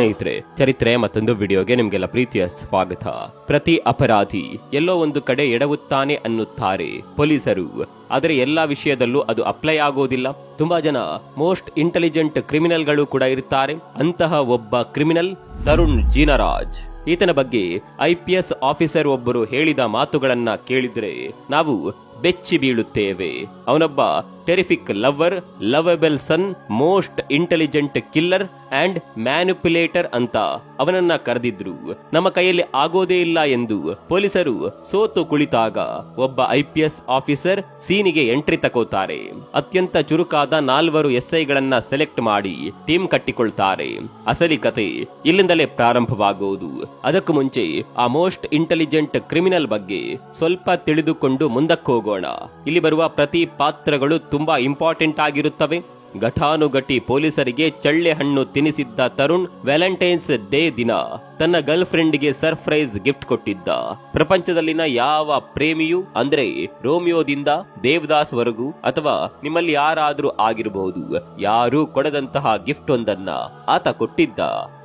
ಸ್ನೇಹಿತರೆ, ಚರಿತ್ರೆ ಮತ್ತೊಂದು ವಿಡಿಯೋಗೆ ನಿಮ್ಗೆಲ್ಲ ಪ್ರೀತಿಯ ಸ್ವಾಗತ. ಪ್ರತಿ ಅಪರಾಧಿ ಎಲ್ಲೋ ಒಂದು ಕಡೆ ಎಡವುತ್ತಾನೆ ಅನ್ನುತ್ತಾರೆ ಪೊಲೀಸರು. ಆದರೆ ಎಲ್ಲಾ ವಿಷಯದಲ್ಲೂ ಅದು ಅಪ್ಲೈ ಆಗೋದಿಲ್ಲ. ತುಂಬಾ ಜನ ಮೋಸ್ಟ್ ಇಂಟೆಲಿಜೆಂಟ್ ಕ್ರಿಮಿನಲ್ಗಳು ಕೂಡ ಇರ್ತಾರೆ ಅಂತಹ ಒಬ್ಬ ಕ್ರಿಮಿನಲ್ ತರುಣ್ ಜೀನರಾಜ್. ಈತನ ಬಗ್ಗೆ ಐ ಪಿ ಎಸ್ ಆಫೀಸರ್ ಒಬ್ಬರು ಹೇಳಿದ ಮಾತುಗಳನ್ನ ಕೇಳಿದ್ರೆ ನಾವು ಬೆಚ್ಚಿ ಬೀಳುತ್ತೇವೆ. ಅವನೊಬ್ಬ terrific lover lovable son most intelligent killer and manipulator ಅಂತ ಅವನನ್ನ ಕರೆದಿದ್ರು. ನಮ್ಮ ಕೈಯಲ್ಲಿ ಆಗೋದೇ ಇಲ್ಲ ಎಂದು ಪೊಲೀಸರು ಸೋತು ಕುಳಿತಾಗ ಒಬ್ಬ ಐಪಿಎಸ್ ಆಫೀಸರ್ ಸೀನಿಗೆ ಎಂಟ್ರಿ ತಕೋತಾರೆ. ಅತ್ಯಂತ ಚುರುಕಾದ ನಾಲ್ವರು ಎಸ್ಐಗಳನ್ನ ಸೆಲೆಕ್ಟ್ ಮಾಡಿ ಟೀಮ್ ಕಟ್ಟಿಕೊಳ್ತಾರೆ. ಅಸಲಿ ಕತೆ ಇಲ್ಲಿಂದಲೇ ಪ್ರಾರಂಭವಾಗುವುದು ಅದಕ್ಕೂ ಮುಂಚೆ ಆ ಮೋಸ್ಟ್ ಇಂಟೆಲಿಜೆಂಟ್ ಕ್ರಿಮಿನಲ್ ಬಗ್ಗೆ ಸ್ವಲ್ಪ ತಿಳಿದುಕೊಂಡು ಮುಂದಕ್ಕೆ ಹೋಗೋಣ ಇಲ್ಲಿ ಬರುವ ಪ್ರತಿ ಪಾತ್ರಗಳು ತುಂಬಾ ಇಂಪಾರ್ಟೆಂಟ್ ಆಗಿರುತ್ತವೆ. ಘಟಾನುಘಟಿ ಪೊಲೀಸರಿಗೆ ಚಳ್ಳೆ ಹಣ್ಣು ತಿನ್ನಿಸಿದ್ದ ತರುಣ್ ವ್ಯಾಲೆಂಟೈನ್ಸ್ ಡೇ ದಿನ ತನ್ನ ಗರ್ಲ್ ಫ್ರೆಂಡ್ಗೆ ಸರ್ಪ್ರೈಸ್ ಗಿಫ್ಟ್ ಕೊಟ್ಟಿದ್ದ. ಪ್ರಪಂಚದಲ್ಲಿನ ಯಾವ ಪ್ರೇಮಿಯು ಅಂದ್ರೆ ರೋಮಿಯೋದಿಂದ ದೇವದಾಸ್ ವರೆಗೂ ಅಥವಾ ನಿಮ್ಮಲ್ಲಿ ಯಾರಾದ್ರೂ ಆಗಿರಬಹುದು ಯಾರೂ ಕೊಡದಂತಹ ಗಿಫ್ಟ್ ಒಂದನ್ನ ಆತ ಕೊಟ್ಟಿದ್ದ.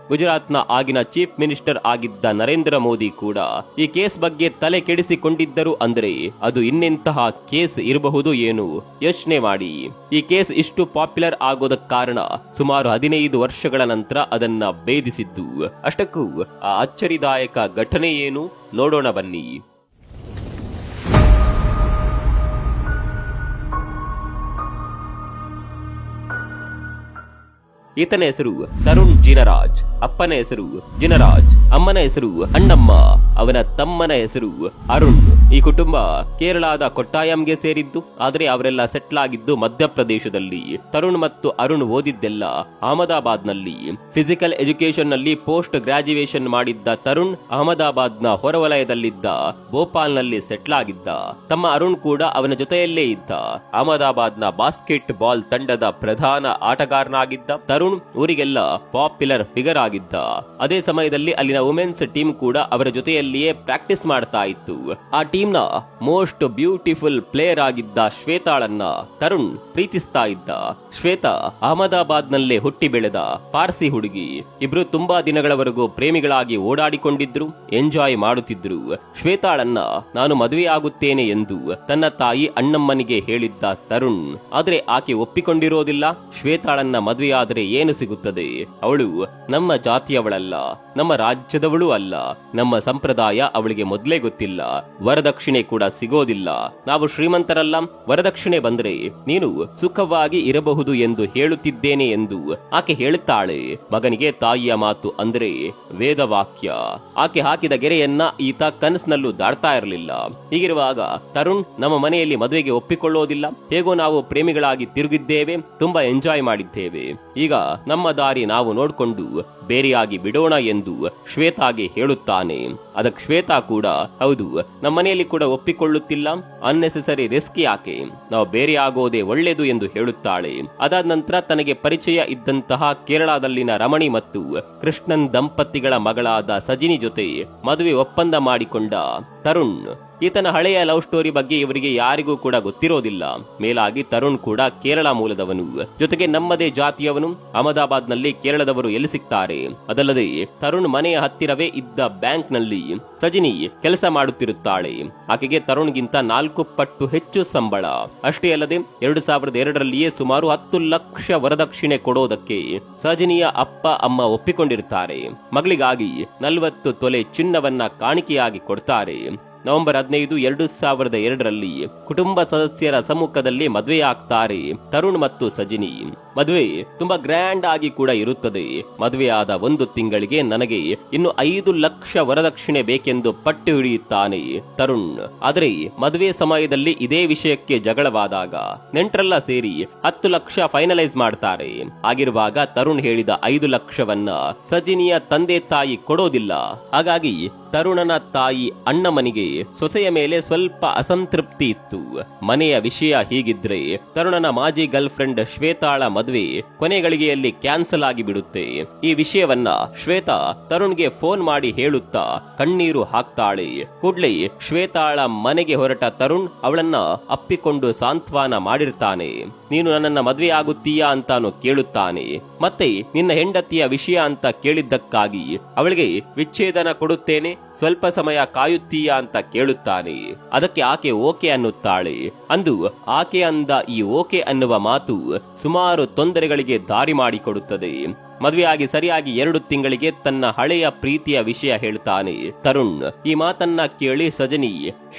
ಗುಜರಾತ್ನ ಆಗಿನ ಚೀಫ್ ಮಿನಿಸ್ಟರ್ ಆಗಿದ್ದ ನರೇಂದ್ರ ಮೋದಿ ಕೂಡ ಈ ಕೇಸ್ ಬಗ್ಗೆ ತಲೆ ಕೆಡಿಸಿಕೊಂಡಿದ್ದರು ಅಂದ್ರೆ ಅದು ಇನ್ನೆಂತಹ ಕೇಸ್ ಇರಬಹುದು ಏನು? ಯೋಚನೆ ಮಾಡಿ. ಈ ಕೇಸ್ ಇಷ್ಟು ಪಾಪ್ಯುಲರ್ ಆಗೋದಕ್ಕೆ ಕಾರಣ ಸುಮಾರು ಹದಿನೈದು ವರ್ಷಗಳ ನಂತರ ಅದನ್ನ ಭೇದಿಸಿದ್ದು. ಅಷ್ಟಕ್ಕೂ ಆ ಅಚ್ಚರಿದಾಯಕ ಘಟನೆ ಏನು? ನೋಡೋಣ ಬನ್ನಿ. ಈತನ ಹೆಸರು ತರುಣ್ ಜಿನರಾಜ್ ಅಪ್ಪನ ಹೆಸರು ಜಿನರಾಜ್ ಅಮ್ಮನ ಹೆಸರು ಅಣ್ಣಮ್ಮ ಅವನ ತಮ್ಮನ ಹೆಸರು ಅರುಣ್. ಈ ಕುಟುಂಬ ಕೇರಳದ ಕೊಟ್ಟಾಯಂಗೆ ಸೇರಿದ್ದು, ಆದರೆ ಅವರೆಲ್ಲ ಸೆಟ್ಲ್ ಆಗಿದ್ದು ಮಧ್ಯಪ್ರದೇಶದಲ್ಲಿ. ತರುಣ್ ಮತ್ತು ಅರುಣ್ ಓದಿದ್ದೆಲ್ಲ ಅಹಮದಾಬಾದ್ನಲ್ಲಿ. ಫಿಸಿಕಲ್ ಎಜುಕೇಶನ್ನಲ್ಲಿ ಪೋಸ್ಟ್ ಗ್ರಾಜ್ಯುಯೇಷನ್ ಮಾಡಿದ್ದ ತರುಣ್ ಅಹಮದಾಬಾದ್ನ ಹೊರವಲಯದಲ್ಲಿದ್ದ ಭೋಪಾಲ್ನಲ್ಲಿ ಸೆಟ್ಲ್ ಆಗಿದ್ದ ತಮ್ಮ ಅರುಣ್ ಕೂಡ ಅವನ ಜೊತೆಯಲ್ಲೇ ಇದ್ದ. ಅಹಮದಾಬಾದ್ನ ಬಾಸ್ಕೆಟ್ ಬಾಲ್ ತಂಡದ ಪ್ರಧಾನ ಆಟಗಾರನಾಗಿದ್ದ. ತರುಣ್ ಊರಿಗೆಲ್ಲ ಪಾಪ್ಯುಲರ್ ಫಿಗರ್ ಆಗಿದ್ದ. ಅದೇ ಸಮಯದಲ್ಲಿ ಅಲ್ಲಿನ ವುಮೆನ್ಸ್ ಟೀಮ್ ಕೂಡ ಅವರ ಜೊತೆಯಲ್ಲಿಯೇ ಪ್ರಾಕ್ಟೀಸ್ ಮಾಡ್ತಾ ಇತ್ತು. ಆ ಟೀಮ್ನ ಮೋಸ್ಟ್ ಬ್ಯೂಟಿಫುಲ್ ಪ್ಲೇಯರ್ ಆಗಿದ್ದ ಶ್ವೇತಾಳನ್ನ ತರುಣ್ ಪ್ರೀತಿಸ್ತಾ ಇದ್ದ. ಶ್ವೇತಾ ಅಹಮದಾಬಾದ್ ನಲ್ಲೇ ಹುಟ್ಟಿ ಬೆಳೆದ ಪಾರ್ಸಿ ಹುಡುಗಿ. ಇಬ್ರು ತುಂಬಾ ದಿನಗಳವರೆಗೂ ಪ್ರೇಮಿಗಳಾಗಿ ಓಡಾಡಿಕೊಂಡಿದ್ರು, ಎಂಜಾಯ್ ಮಾಡುತ್ತಿದ್ರು. ಶ್ವೇತಾಳನ್ನ ನಾನು ಮದುವೆ ಆಗುತ್ತೇನೆ ಎಂದು ತನ್ನ ತಾಯಿ ಅಣ್ಣಮ್ಮನಿಗೆ ಹೇಳಿದ್ದ ತರುಣ್. ಆದ್ರೆ ಆಕೆ ಒಪ್ಪಿಕೊಂಡಿರೋದಿಲ್ಲ, ಶ್ವೇತಾಳನ್ನ ಮದುವೆಯಾದರೆ ಏನು ಸಿಗುತ್ತದೆ? ಅವಳು ನಮ್ಮ ಜಾತಿಯವಳಲ್ಲ. ನಮ್ಮ ರಾಜ್ಯದವಳೂ ಅಲ್ಲ, ನಮ್ಮ ಸಂಪ್ರದಾಯ ಅವಳಿಗೆ ಮೊದಲೇ ಗೊತ್ತಿಲ್ಲ, ವರದಕ್ಷಿಣೆ ಕೂಡ ಸಿಗೋದಿಲ್ಲ. ನಾವು ಶ್ರೀಮಂತರಲ್ಲ, ವರದಕ್ಷಿಣೆ ಬಂದ್ರೆ ನೀನು ಸುಖವಾಗಿ ಇರಬಹುದು ಎಂದು ಹೇಳುತ್ತಿದ್ದೇನೆ ಎಂದು ಆಕೆ ಹೇಳುತ್ತಾಳೆ. ಮಗನಿಗೆ ತಾಯಿಯ ಮಾತು ಅಂದ್ರೆ ವೇದವಾಕ್ಯ. ಆಕೆ ಹಾಕಿದ ಗೆರೆಯನ್ನ ಈತ ಕನಸಿನಲ್ಲೂ ದಾಡ್ತಾ ಇರಲಿಲ್ಲ. ಹೀಗಿರುವಾಗ ತರುಣ್ ನಮ್ಮ ಮನೆಯಲ್ಲಿ ಮದುವೆಗೆ ಒಪ್ಪಿಕೊಳ್ಳೋದಿಲ್ಲ. ಹೇಗೋ ನಾವು ಪ್ರೇಮಿಗಳಾಗಿ ತಿರುಗಿದ್ದೇವೆ, ತುಂಬಾ ಎಂಜಾಯ್ ಮಾಡಿದ್ದೇವೆ. ಈಗ ನಮ್ಮ ದಾರಿ ನಾವು ನೋಡ್ಕೊಂಡು ಬೇರೆಯಾಗಿ ಬಿಡೋಣ ಎಂದು ಶ್ವೇತಾಗೆ ಹೇಳುತ್ತಾನೆ. ಅದಕ್ಕೆ ಶ್ವೇತಾ ಕೂಡ, ಹೌದು, ನಮ್ಮ ಮನೆಯಲ್ಲಿ ಕೂಡ ಒಪ್ಪಿಕೊಳ್ಳುತ್ತಿಲ್ಲ. ಅನ್ನೆಸೆಸರಿ ರಿಸ್ಕ್ ಯಾಕೆ? ನಾವು ಬೇರೆ ಆಗೋದೇ ಒಳ್ಳೆಯದು ಎಂದು ಹೇಳುತ್ತಾಳೆ. ಅದಾದ ನಂತರ ತನಗೆ ಪರಿಚಯ ಇದ್ದಂತಹ ಕೇರಳದಲ್ಲಿನ ರಮಣಿ ಮತ್ತು ಕೃಷ್ಣನ್ ದಂಪತಿಗಳ ಮಗಳಾದ ಸಜಿನಿ ಜೊತೆ ಮದುವೆ ಒಪ್ಪಂದ ಮಾಡಿಕೊಂಡ ತರುಣ್. ಈತನ ಹಳೆಯ ಲವ್ ಸ್ಟೋರಿ ಬಗ್ಗೆ ಇವರಿಗೆ ಯಾರಿಗೂ ಕೂಡ ಗೊತ್ತಿರೋದಿಲ್ಲ. ಮೇಲಾಗಿ ತರುಣ್ ಕೂಡ ಕೇರಳ ಮೂಲದವನು. ಜೊತೆಗೆ ನಮ್ಮದೇ ಜಾತಿಯವನು. ಅಹಮದಾಬಾದ್ನಲ್ಲಿ ಕೇರಳದವರು ಎಲ್ಲಿ ಸಿಗ್ತಾರೆ ಅದಲ್ಲದೆ ತರುಣ್ ಮನೆಯ ಹತ್ತಿರವೇ ಇದ್ದ ಬ್ಯಾಂಕ್ನಲ್ಲಿ ಸಜಿನಿ ಕೆಲಸ ಮಾಡುತ್ತಿರುತ್ತಾಳೆ. ಆಕೆಗೆ ತರುಣ್ಗಿಂತ ನಾಲ್ಕು ಪಟ್ಟು ಹೆಚ್ಚು ಸಂಬಳ. ಅಷ್ಟೇ ಅಲ್ಲದೆ ಎರಡು ಸಾವಿರದ ಎರಡರಲ್ಲಿಯೇ ಸುಮಾರು ಹತ್ತು ಲಕ್ಷ ವರದಕ್ಷಿಣೆ ಕೊಡೋದಕ್ಕೆ ಸಜಿನಿಯ ಅಪ್ಪ, ಅಮ್ಮ ಒಪ್ಪಿಕೊಂಡಿರುತ್ತಾರೆ. ಮಗಳಿಗಾಗಿ ನಲವತ್ತು ತೊಲೆ ಚಿನ್ನವನ್ನ ಕಾಣಿಕೆಯಾಗಿ ಕೊಡ್ತಾರೆ. ನವೆಂಬರ್ ಹದಿನೈದು, ಎರಡು ಸಾವಿರದ ಎರಡರಲ್ಲಿ ಕುಟುಂಬ ಸದಸ್ಯರ ಸಮ್ಮುಖದಲ್ಲಿ ಮದುವೆಯಾಗ್ತಾರೆ ತರುಣ್ ಮತ್ತು ಸಜಿನಿ. ಮದುವೆ ತುಂಬಾ ಗ್ರ್ಯಾಂಡ್ ಆಗಿ ಕೂಡ ಇರುತ್ತದೆ. ಮದುವೆಯಾದ ಒಂದು ತಿಂಗಳಿಗೆ ನನಗೆ ಇನ್ನು ಐದು ಲಕ್ಷ ವರದಕ್ಷಿಣೆ ಬೇಕೆಂದು ಪಟ್ಟು ಹಿಡಿಯುತ್ತಾನೆ ತರುಣ್. ಆದರೆ ಮದುವೆ ಸಮಯದಲ್ಲಿ ಇದೇ ವಿಷಯಕ್ಕೆ ಜಗಳವಾದಾಗ ನೆಂಟರೆಲ್ಲ ಸೇರಿ ಹತ್ತು ಲಕ್ಷ ಫೈನಲೈಸ್ ಮಾಡ್ತಾರೆ. ಆಗಿರುವಾಗ ತರುಣ್ ಹೇಳಿದ ಐದು ಲಕ್ಷವನ್ನ ಸಜಿನಿಯ ತಂದೆ ತಾಯಿ ಕೊಡೋದಿಲ್ಲ. ಹಾಗಾಗಿ ತರುಣನ ತಾಯಿ ಅಣ್ಣಮ್ಮನಿಗೆ ಸೊಸೆಯ ಮೇಲೆ ಸ್ವಲ್ಪ ಅಸಂತೃಪ್ತಿ ಇತ್ತು. ಮನೆಯ ವಿಷಯ ಹೀಗಿದ್ರೆ, ತರುಣನ ಮಾಜಿ ಗರ್ಲ್ ಫ್ರೆಂಡ್ ಶ್ವೇತಾಳ ಮದುವೆ ಕೊನೆಗಳಿಗೆಯಲ್ಲಿ ಕ್ಯಾನ್ಸಲ್ ಆಗಿ ಬಿಡುತ್ತೆ ಈ ವಿಷಯವನ್ನ ಶ್ವೇತಾ ತರುಣ್ಗೆ ಫೋನ್ ಮಾಡಿ ಹೇಳುತ್ತಾ ಕಣ್ಣೀರು ಹಾಕ್ತಾಳೆ. ಕೂಡ್ಲೆ ಶ್ವೇತಾಳ ಮನೆಗೆ ಹೊರಟ ತರುಣ್ ಅವಳನ್ನ ಅಪ್ಪಿಕೊಂಡು ಸಾಂತ್ವನ ಮಾಡಿರ್ತಾನೆ. ನೀನು ನನ್ನನ್ನ ಮದುವೆ ಆಗುತ್ತೀಯಾ ಅಂತಾನು ಕೇಳುತ್ತಾನೆ. ಮತ್ತೆ ನಿನ್ನ ಹೆಂಡತಿಯ ವಿಷಯ ಅಂತ ಕೇಳಿದ್ದಕ್ಕಾಗಿ ಅವಳಿಗೆ ವಿಚ್ಛೇದನ ಕೊಡುತ್ತೇನೆ. ಸ್ವಲ್ಪ ಸಮಯ ಕಾಯುತ್ತೀಯಾ ಅಂತ ಕೇಳುತ್ತಾನೆ. ಅದಕ್ಕೆ ಆಕೆ ಓಕೆ ಅನ್ನುತ್ತಾಳೆ. ಅಂದು ಆಕೆ ಅಂದ ಈ ಓಕೆ ಅನ್ನುವ ಮಾತು ಸುಮಾರು ತೊಂದರೆಗಳಿಗೆ ದಾರಿ ಮಾಡಿಕೊಡುತ್ತದೆ. ಮದುವೆಯಾಗಿ ಸರಿಯಾಗಿ ಎರಡು ತಿಂಗಳಿಗೆ ತನ್ನ ಹಳೆಯ ಪ್ರೀತಿಯ ವಿಷಯ ಹೇಳ್ತಾನೆ, ತರುಣ್, ಈ ಮಾತನ್ನ ಕೇಳಿ ಸಜನಿ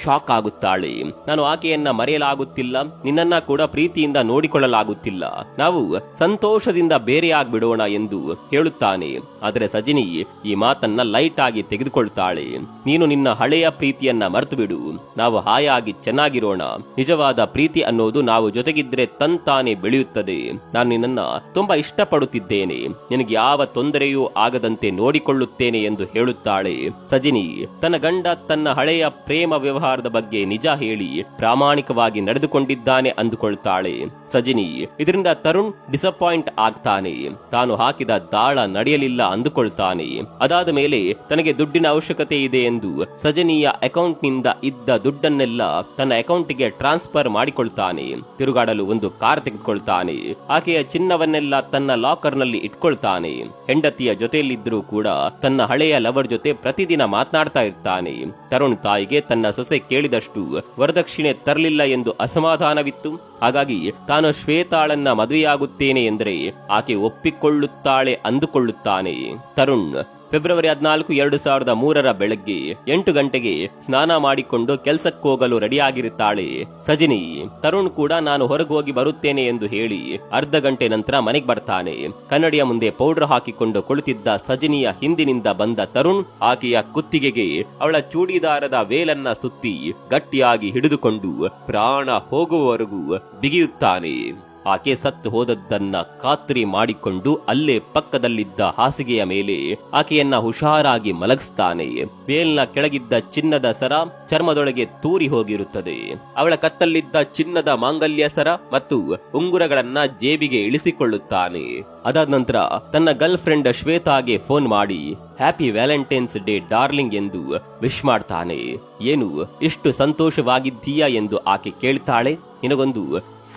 ಶಾಕ್ ಆಗುತ್ತಾಳೆ. ನಾನು ಆಕೆಯನ್ನ ಮರೆಯಲಾಗುತ್ತಿಲ್ಲ, ನಿನ್ನನ್ನ ಕೂಡ ಪ್ರೀತಿಯಿಂದ ನೋಡಿಕೊಳ್ಳಲಾಗುತ್ತಿಲ್ಲ. ನಾವು ಸಂತೋಷದಿಂದ ಬೇರೆಯಾಗ್ಬಿಡೋಣ ಎಂದು ಹೇಳುತ್ತಾನೆ. ಆದರೆ ಸಜಿನಿ ಈ ಮಾತನ್ನ ಲೈಟ್ ಆಗಿ ತೆಗೆದುಕೊಳ್ತಾಳೆ. ನೀನು ನಿನ್ನ ಹಳೆಯ ಪ್ರೀತಿಯನ್ನ ಮರೆತು ಬಿಡು ನಾವು ಹಾಯಾಗಿ ಚೆನ್ನಾಗಿರೋಣ. ನಿಜವಾದ ಪ್ರೀತಿ ಅನ್ನೋದು ನಾವು ಜೊತೆಗಿದ್ರೆ ತಂತಾನೆ ಬೆಳೆಯುತ್ತದೆ. ನಾನು ನಿನ್ನನ್ನ ತುಂಬಾ ಇಷ್ಟಪಡುತ್ತಿದ್ದೇನೆ. ನಿನಗೆ ಯಾವ ತೊಂದರೆಯೂ ಆಗದಂತೆ ನೋಡಿಕೊಳ್ಳುತ್ತೇನೆ ಎಂದು ಹೇಳುತ್ತಾಳೆ. ಸಜಿನಿ, ತನ್ನ ಗಂಡ ತನ್ನ ಹಳೆಯ ಪ್ರೇಮ ವ್ಯವಹಾರದ ಬಗ್ಗೆ ನಿಜ ಹೇಳಿ ಪ್ರಾಮಾಣಿಕವಾಗಿ ನಡೆದುಕೊಂಡಿದ್ದಾನೆ ಅಂದುಕೊಳ್ತಾಳೆ. ಸಜಿನಿ, ಇದರಿಂದ ತರುಣ್ ಡಿಸಪಾಯಿಂಟ್ ಆಗ್ತಾನೆ. ತಾನು ಹಾಕಿದ ದಾಳ ನಡೆಯಲಿಲ್ಲ ಅಂದುಕೊಳ್ತಾನೆ. ಅದಾದ ಮೇಲೆ ತನಗೆ ದುಡ್ಡಿನ ಅವಶ್ಯಕತೆ ಇದೆ ಎಂದು ಸಜನಿಯ ಅಕೌಂಟ್ನಿಂದ ಇದ್ದ ದುಡ್ಡನ್ನೆಲ್ಲ ತನ್ನ ಅಕೌಂಟ್ಗೆ ಟ್ರಾನ್ಸ್ಫರ್ ಮಾಡಿಕೊಳ್ತಾನೆ. ತಿರುಗಾಡಲು ಒಂದು ಕಾರ್ ತೆಗೆದುಕೊಳ್ತಾನೆ. ಆಕೆಯ ಚಿನ್ನವನ್ನೆಲ್ಲ ತನ್ನ ಲಾಕರ್ನಲ್ಲಿ ಇಟ್ಕೊಳ್ತಾನೆ ಹೆಂಡತಿಯ ಜೊತೆಯಲ್ಲಿದ್ದರೂ ಕೂಡ ತನ್ನ ಹಳೆಯ ಲವರ್ ಜೊತೆ ಪ್ರತಿದಿನ ಮಾತನಾಡ್ತಾ ಇರ್ತಾನೆ. ತರುಣ್ ತಾಯಿಗೆ ತನ್ನ ಸೊಸೆ ಕೇಳಿದಷ್ಟು ವರದಕ್ಷಿಣೆ ತರಲಿಲ್ಲ ಎಂದು ಅಸಮಾಧಾನವಿತ್ತು. ಹಾಗಾಗಿ ತಾನು ಶ್ವೇತಾಳನ್ನ ಮದುವೆಯಾಗುತ್ತೇನೆ ಎಂದರೆ ಆಕೆ ಒಪ್ಪಿಕೊಳ್ಳುತ್ತಾಳೆ ಅಂದುಕೊಳ್ಳುತ್ತಾನೆ. ತರುಣ್ ಫೆಬ್ರವರಿ ಹದಿನಾಲ್ಕು, ಎರಡು ಸಾವಿರದ ಮೂರರ ಬೆಳಗ್ಗೆ ಎಂಟು ಗಂಟೆಗೆ ಸ್ನಾನ ಮಾಡಿಕೊಂಡು ಕೆಲಸಕ್ಕೆ ಹೋಗಲು ರೆಡಿಯಾಗಿರುತ್ತಾಳೆ ಸಜಿನಿ. ತರುಣ್ ಕೂಡ ನಾನು ಹೊರಗೆ ಹೋಗಿ ಬರುತ್ತೇನೆ ಎಂದು ಹೇಳಿ ಅರ್ಧ ಗಂಟೆ ನಂತರ ಮನೆಗೆ ಬರ್ತಾನೆ. ಕನ್ನಡಿಯ ಮುಂದೆ ಪೌಡರ್ ಹಾಕಿಕೊಂಡು ಕುಳಿತಿದ್ದ ಸಜಿನಿಯ ಹಿಂದಿನಿಂದ ಬಂದ ತರುಣ್ ಆಕೆಯ ಕುತ್ತಿಗೆಗೆ ಅವಳ ಚೂಡಿದಾರದ ವೇಲನ್ನ ಸುತ್ತಿ ಗಟ್ಟಿಯಾಗಿ ಹಿಡಿದುಕೊಂಡು ಪ್ರಾಣ ಹೋಗುವವರೆಗೂ ಬಿಗಿಯುತ್ತಾನೆ. ಆಕೆ ಸತ್ತು ಹೋದದ್ದನ್ನ ಖಾತ್ರಿ ಮಾಡಿಕೊಂಡು ಅಲ್ಲೇ ಪಕ್ಕದಲ್ಲಿದ್ದ ಹಾಸಿಗೆಯ ಮೇಲೆ ಆಕೆಯನ್ನ ಹುಷಾರಾಗಿ ಮಲಗಿಸ್ತಾನೆ. ಮೇಲ್ನ ಕೆಳಗಿದ್ದ ಚಿನ್ನದ ಸರ ಚರ್ಮದೊಳಗೆ ತೂರಿ ಹೋಗಿರುತ್ತದೆ. ಅವಳ ಕತ್ತಲ್ಲಿದ್ದ ಚಿನ್ನದ ಮಾಂಗಲ್ಯ ಸರ ಮತ್ತು ಉಂಗುರಗಳನ್ನ ಜೇಬಿಗೆ ಇಳಿಸಿಕೊಳ್ಳುತ್ತಾನೆ. ಅದಾದ ನಂತರ ತನ್ನ ಗರ್ಲ್ ಫ್ರೆಂಡ್ ಶ್ವೇತಾಗೆ ಫೋನ್ ಮಾಡಿ, ಹ್ಯಾಪಿ ವ್ಯಾಲೆಂಟೈನ್ಸ್ ಡೇ ಡಾರ್ಲಿಂಗ್ ಎಂದು ವಿಶ್ ಮಾಡ್ತಾನೆ. ಏನು, ಇಷ್ಟು ಸಂತೋಷವಾಗಿದ್ದೀಯಾ? ಎಂದು ಆಕೆ ಕೇಳ್ತಾಳೆ. ನಿನಗೊಂದು